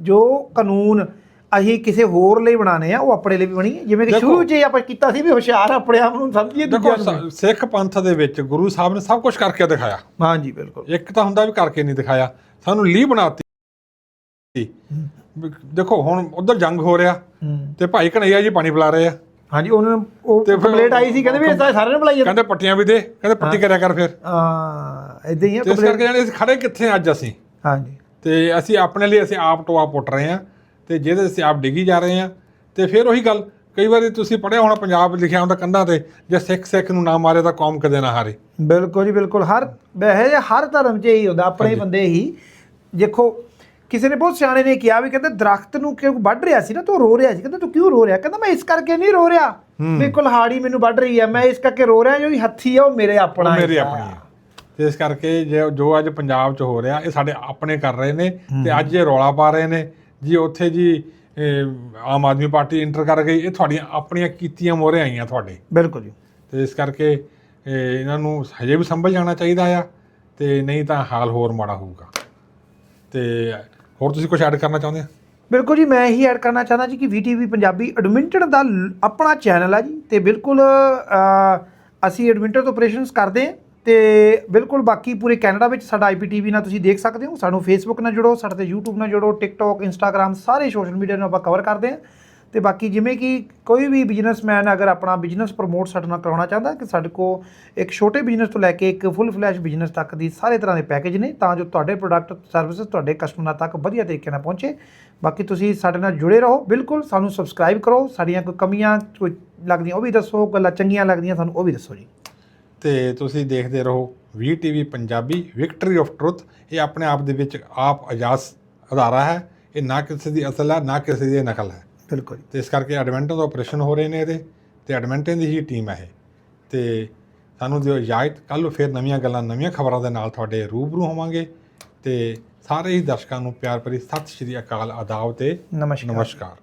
ਜੋ ਕਾਨੂੰਨ ਅਸੀਂ ਕਿਸੇ ਹੋਰ ਲਈ ਬਣਾਣੇ ਆ ਉਹ ਆਪਣੇ ਲਈ ਵੀ ਬਣੀਏ ਜਿਵੇਂ ਕਿ ਸ਼ੁਰੂ 'ਚ ਹੀ ਆਪਾਂ ਕੀਤਾ ਸੀ ਵੀ ਹੁਸ਼ਿਆਰ ਆਪਣੇ ਆਪ ਨੂੰ ਸਮਝੀਏ ਦੂਜਿਆਂ ਨੂੰ ਸਿੱਖ ਪੰਥ ਦੇ ਵਿੱਚ ਗੁਰੂ ਸਾਹਿਬ ਨੇ ਸਭ ਕੁਝ ਕਰਕੇ ਦਿਖਾਇਆ। ਹਾਂਜੀ ਬਿਲਕੁਲ। ਇੱਕ ਤਾਂ ਹੁੰਦਾ ਵੀ ਕਰਕੇ ਨਹੀਂ ਦਿਖਾਇਆ। ਸਾਨੂੰ ਲੀ ਬਣਾਤੀ। ਦੇਖੋ ਹੁਣ ਉਧਰ ਜੰਗ ਹੋ ਰਿਹਾ ਤੇ ਭਾਈ ਕਨਈਆ ਜੀ ਪਾਣੀ ਪਿਲਾ ਰਹੇ ਆ। ਹਾਂਜੀ ਉਹਨਾਂ ਨੂੰ ਉਹ ਤੇ ਫਿਰ- ਕੰਪਲੇਂਟ ਆਈ ਸੀ ਕਹਿੰਦੇ ਵੀ ਇਹ ਸਾਰਿਆਂ ਨੂੰ ਬੁਲਾਈ ਜਾਂਦੇ। ਕਹਿੰਦੇ ਪੱਟੀਆਂ ਵੀ ਦੇ ਕਹਿੰਦੇ ਪੱਟੀ ਕਰਿਆ ਕਰ ਫਿਰ। ਹਾਂ ਇਦਾਂ ਹੀ ਆ ਤੇ ਇਸ complaint- ਕਰਕੇ ਜਾਨੀ ਅਸੀਂ ਖੜੇ ਕਿੱਥੇ ਹਾਂ ਅੱਜ ਅਸੀਂ? ਹਾਂਜੀ। ਤੇ ਅਸੀਂ ਆਪਣੇ ਲਈ ਅਸੀਂ ਆਪ ਟੋਆ ਪੁੱਟ ਰਹੇ ਹਾਂ ਤੇ ਜਿਹਦੇ ਅਸੀਂ ਆਪ ਡਿੱਗੀ ਜਾ ਰਹੇ ਹਾਂ। ਤੇ ਫਿਰ ਉਹੀ ਗੱਲ ਕਈ ਵਾਰੀ ਤੁਸੀਂ ਪੜਿਆ ਹੋਣਾ ਪੰਜਾਬ ਲਿਖਿਆ ਹੁੰਦਾ ਕੰਧਾਂ ਤੇ ਜੇ ਸਿੱਖ ਸਿੱਖ ਨੂੰ ਨਾ ਮਾਰੇ ਤਾਂ ਕੌਮ ਕਦੇ ਨਾ ਹਾਰੇ। ਬਿਲਕੁਲ ਜੀ ਬਿਲਕੁਲ। ਹਰ ਵੈਸੇ ਹਰ ਧਰਮ 'ਚ ਇਹੀ ਹੁੰਦਾ ਆਪਣੇ ਬੰਦੇ ਹੀ ਦੇਖੋ ਕਿਸੇ ਨੇ ਬਹੁਤ ਸਿਆਣੇ ਨੇ ਕਿਹਾ ਵੀ ਕਹਿੰਦੇ ਦਰਖਤ ਨੂੰ ਕਿਉਂ ਵੱਢ ਰਿਹਾ ਸੀ ਨਾ ਤੂੰ ਰੋ ਰਿਹਾ ਸੀ। ਕਹਿੰਦਾ ਤੂੰ ਕਿਉਂ ਰੋ ਰਿਹਾ? ਕਹਿੰਦਾ ਮੈਂ ਇਸ ਕਰਕੇ ਨਹੀਂ ਰੋ ਰਿਹਾ। ਵੀ ਕੁਲਹਾੜੀ ਮੈਨੂੰ ਵੱਢ ਰਹੀ ਹੈ ਮੈਂ ਇਸ ਕਰਕੇ ਰੋ ਰਿਹਾ ਜੋ ਹੱਥੀ ਹੈ ਉਹ ਮੇਰੇ ਆਪਣਾ ਉਹ ਮੇਰੀ ਆਪਣੀ ਹੈ ਤੇ ਇਸ ਕਰਕੇ ਜੇ ਜੋ ਅੱਜ ਪੰਜਾਬ 'ਚ ਹੋ ਰਿਹਾ ਇਹ ਸਾਡੇ ਆਪਣੇ ਕਰ ਰਹੇ ਨੇ ਤੇ ਅੱਜ ਇਹ ਰੌਲਾ ਪਾ ਰਹੇ ਨੇ। ਜੀ ਉੱਥੇ ਜੀ ਇਹ ਆਮ ਆਦਮੀ ਪਾਰਟੀ ਇੰਟਰ ਕਰ ਗਈ ਇਹ ਤੁਹਾਡੀਆਂ ਆਪਣੀਆਂ ਕੀਤੀਆਂ ਮੋਹਰੇ ਆਈਆਂ ਤੁਹਾਡੇ। ਬਿਲਕੁਲ ਜੀ। ਤੇ ਇਸ ਕਰਕੇ ਇਹ ਇਹਨਾਂ ਨੂੰ ਹਜੇ ਵੀ ਸੰਭਲ ਜਾਣਾ ਚਾਹੀਦਾ ਆ ਤੇ ਨਹੀਂ ਤਾਂ ਹਾਲ ਹੋਰ ਮਾੜਾ ਹੋਊਗਾ। ਤੇ ਹੋਰ ਤੁਸੀਂ ਕੁਝ ਐਡ ਕਰਨਾ ਚਾਹੁੰਦੇ ਹੋ? ਬਿਲਕੁਲ ਜੀ, ਮੈਂ ਇਹੀ ਐਡ ਕਰਨਾ ਚਾਹੁੰਦਾ ਜੀ ਕਿ VTV ਪੰਜਾਬੀ ਐਡਮਿੰਟਨ ਦਾ ਆਪਣਾ ਚੈਨਲ ਆ ਜੀ ਤੇ ਬਿਲਕੁਲ ਅਸੀਂ ਐਡਮਿੰਟਨ ਤੋਂ ਆਪਰੇਸ਼ਨਸ ਕਰਦੇ ਹਾਂ ਤੇ ਬਿਲਕੁਲ ਬਾਕੀ ਪੂਰੇ ਕੈਨੇਡਾ ਵਿੱਚ ਸਾਡਾ IPTV ਨਾਲ ਤੁਸੀਂ ਦੇਖ ਸਕਦੇ ਹੋ, ਸਾਨੂੰ ਫੇਸਬੁੱਕ ਨਾਲ ਜੁੜੋ, ਸਾਡੇ ਤੇ YouTube ਨਾਲ ਜੁੜੋ, TikTok, Instagram, ਸਾਰੇ ਸੋਸ਼ਲ ਮੀਡੀਆ ਨੂੰ ਆਪਾਂ ਕਵਰ ਕਰਦੇ ਹਾਂ। ਤੇ ਬਾਕੀ ਜਿਵੇਂ ਕਿ ਕੋਈ ਵੀ ਬਿਜ਼ਨਸਮੈਨ ਅਗਰ ਆਪਣਾ ਬਿਜ਼ਨਸ ਪ੍ਰਮੋਟ ਸਾਡੇ ਨਾਲ ਕਰਾਉਣਾ ਚਾਹੁੰਦਾ ਕਿ ਸਾਡੇ ਕੋ ਇੱਕ ਛੋਟੇ ਬਿਜ਼ਨਸ ਤੋਂ ਲੈ ਕੇ ਇੱਕ ਫੁੱਲ ਫਲੈਸ਼ ਬਿਜ਼ਨਸ ਤੱਕ ਦੀ ਸਾਰੇ ਤਰ੍ਹਾਂ ਦੇ ਪੈਕੇਜ ਨੇ, ਤਾਂ ਜੋ ਤੁਹਾਡੇ ਪ੍ਰੋਡਕਟ ਸਰਵਿਸ ਤੁਹਾਡੇ ਕਸਟਮਰਾਂ ਤੱਕ ਵਧੀਆ ਤਰੀਕੇ ਨਾਲ ਪਹੁੰਚੇ। ਬਾਕੀ ਤੁਸੀਂ ਸਾਡੇ ਨਾਲ ਜੁੜੇ ਰਹੋ, ਬਿਲਕੁਲ ਸਾਨੂੰ ਸਬਸਕ੍ਰਾਈਬ ਕਰੋ, ਸਾਡੀਆਂ ਕੋਈ ਕਮੀਆਂ ਕੋਈ ਲੱਗਦੀਆਂ ਉਹ ਵੀ ਦੱਸੋ, ਗੱਲਾਂ ਚੰਗੀਆਂ ਲੱਗਦੀਆਂ ਸਾਨੂੰ ਉਹ ਵੀ ਦੱਸੋ ਜੀ। ਤੇ ਤੁਸੀਂ ਦੇਖਦੇ ਰਹੋ ਵੀ VTV Punjabi victory of truth ਇਹ ਆਪਣੇ ਆਪ ਦੇ ਵਿੱਚ ਆਪ ਅਜਾਜ਼ ਅਦਾਰਾ ਹੈ। ਇਹ ਨਾ ਕਿਸੇ ਦੀ ਅਸਲ ਹੈ, ਨਾ ਕਿਸੇ ਦੀ ਨਕਲ ਹੈ। ਬਿਲਕੁਲ ਤੇ ਇਸ ਕਰਕੇ ਐਡਵੈਂਟਨ ਦਾ ਆਪਰੇਸ਼ਨ ਹੋ ਰਹੇ ਨੇ ਇਹਦੇ ਤੇ ਐਡਵੈਂਟਨ ਦੀ ਹੀ ਟੀਮ ਹੈ ਇਹ। ਤੇ ਸਾਨੂੰ ਦਿਓ ਇਜਾਜ਼ਤ ਕੱਲ੍ਹ ਨੂੰ ਫਿਰ ਨਵੀਆਂ ਗੱਲਾਂ ਨਵੀਆਂ ਖਬਰਾਂ ਦੇ ਨਾਲ ਤੁਹਾਡੇ ਰੂਬਰੂ ਹੋਵਾਂਗੇ। ਤੇ ਸਾਰੇ ਹੀ ਦਰਸ਼ਕਾਂ ਨੂੰ ਪਿਆਰ ਭਰੀ ਸਤਿ ਸ਼੍ਰੀ ਅਕਾਲ ਆਦਾਬ ਤੇ ਨਮਸਕਾਰ।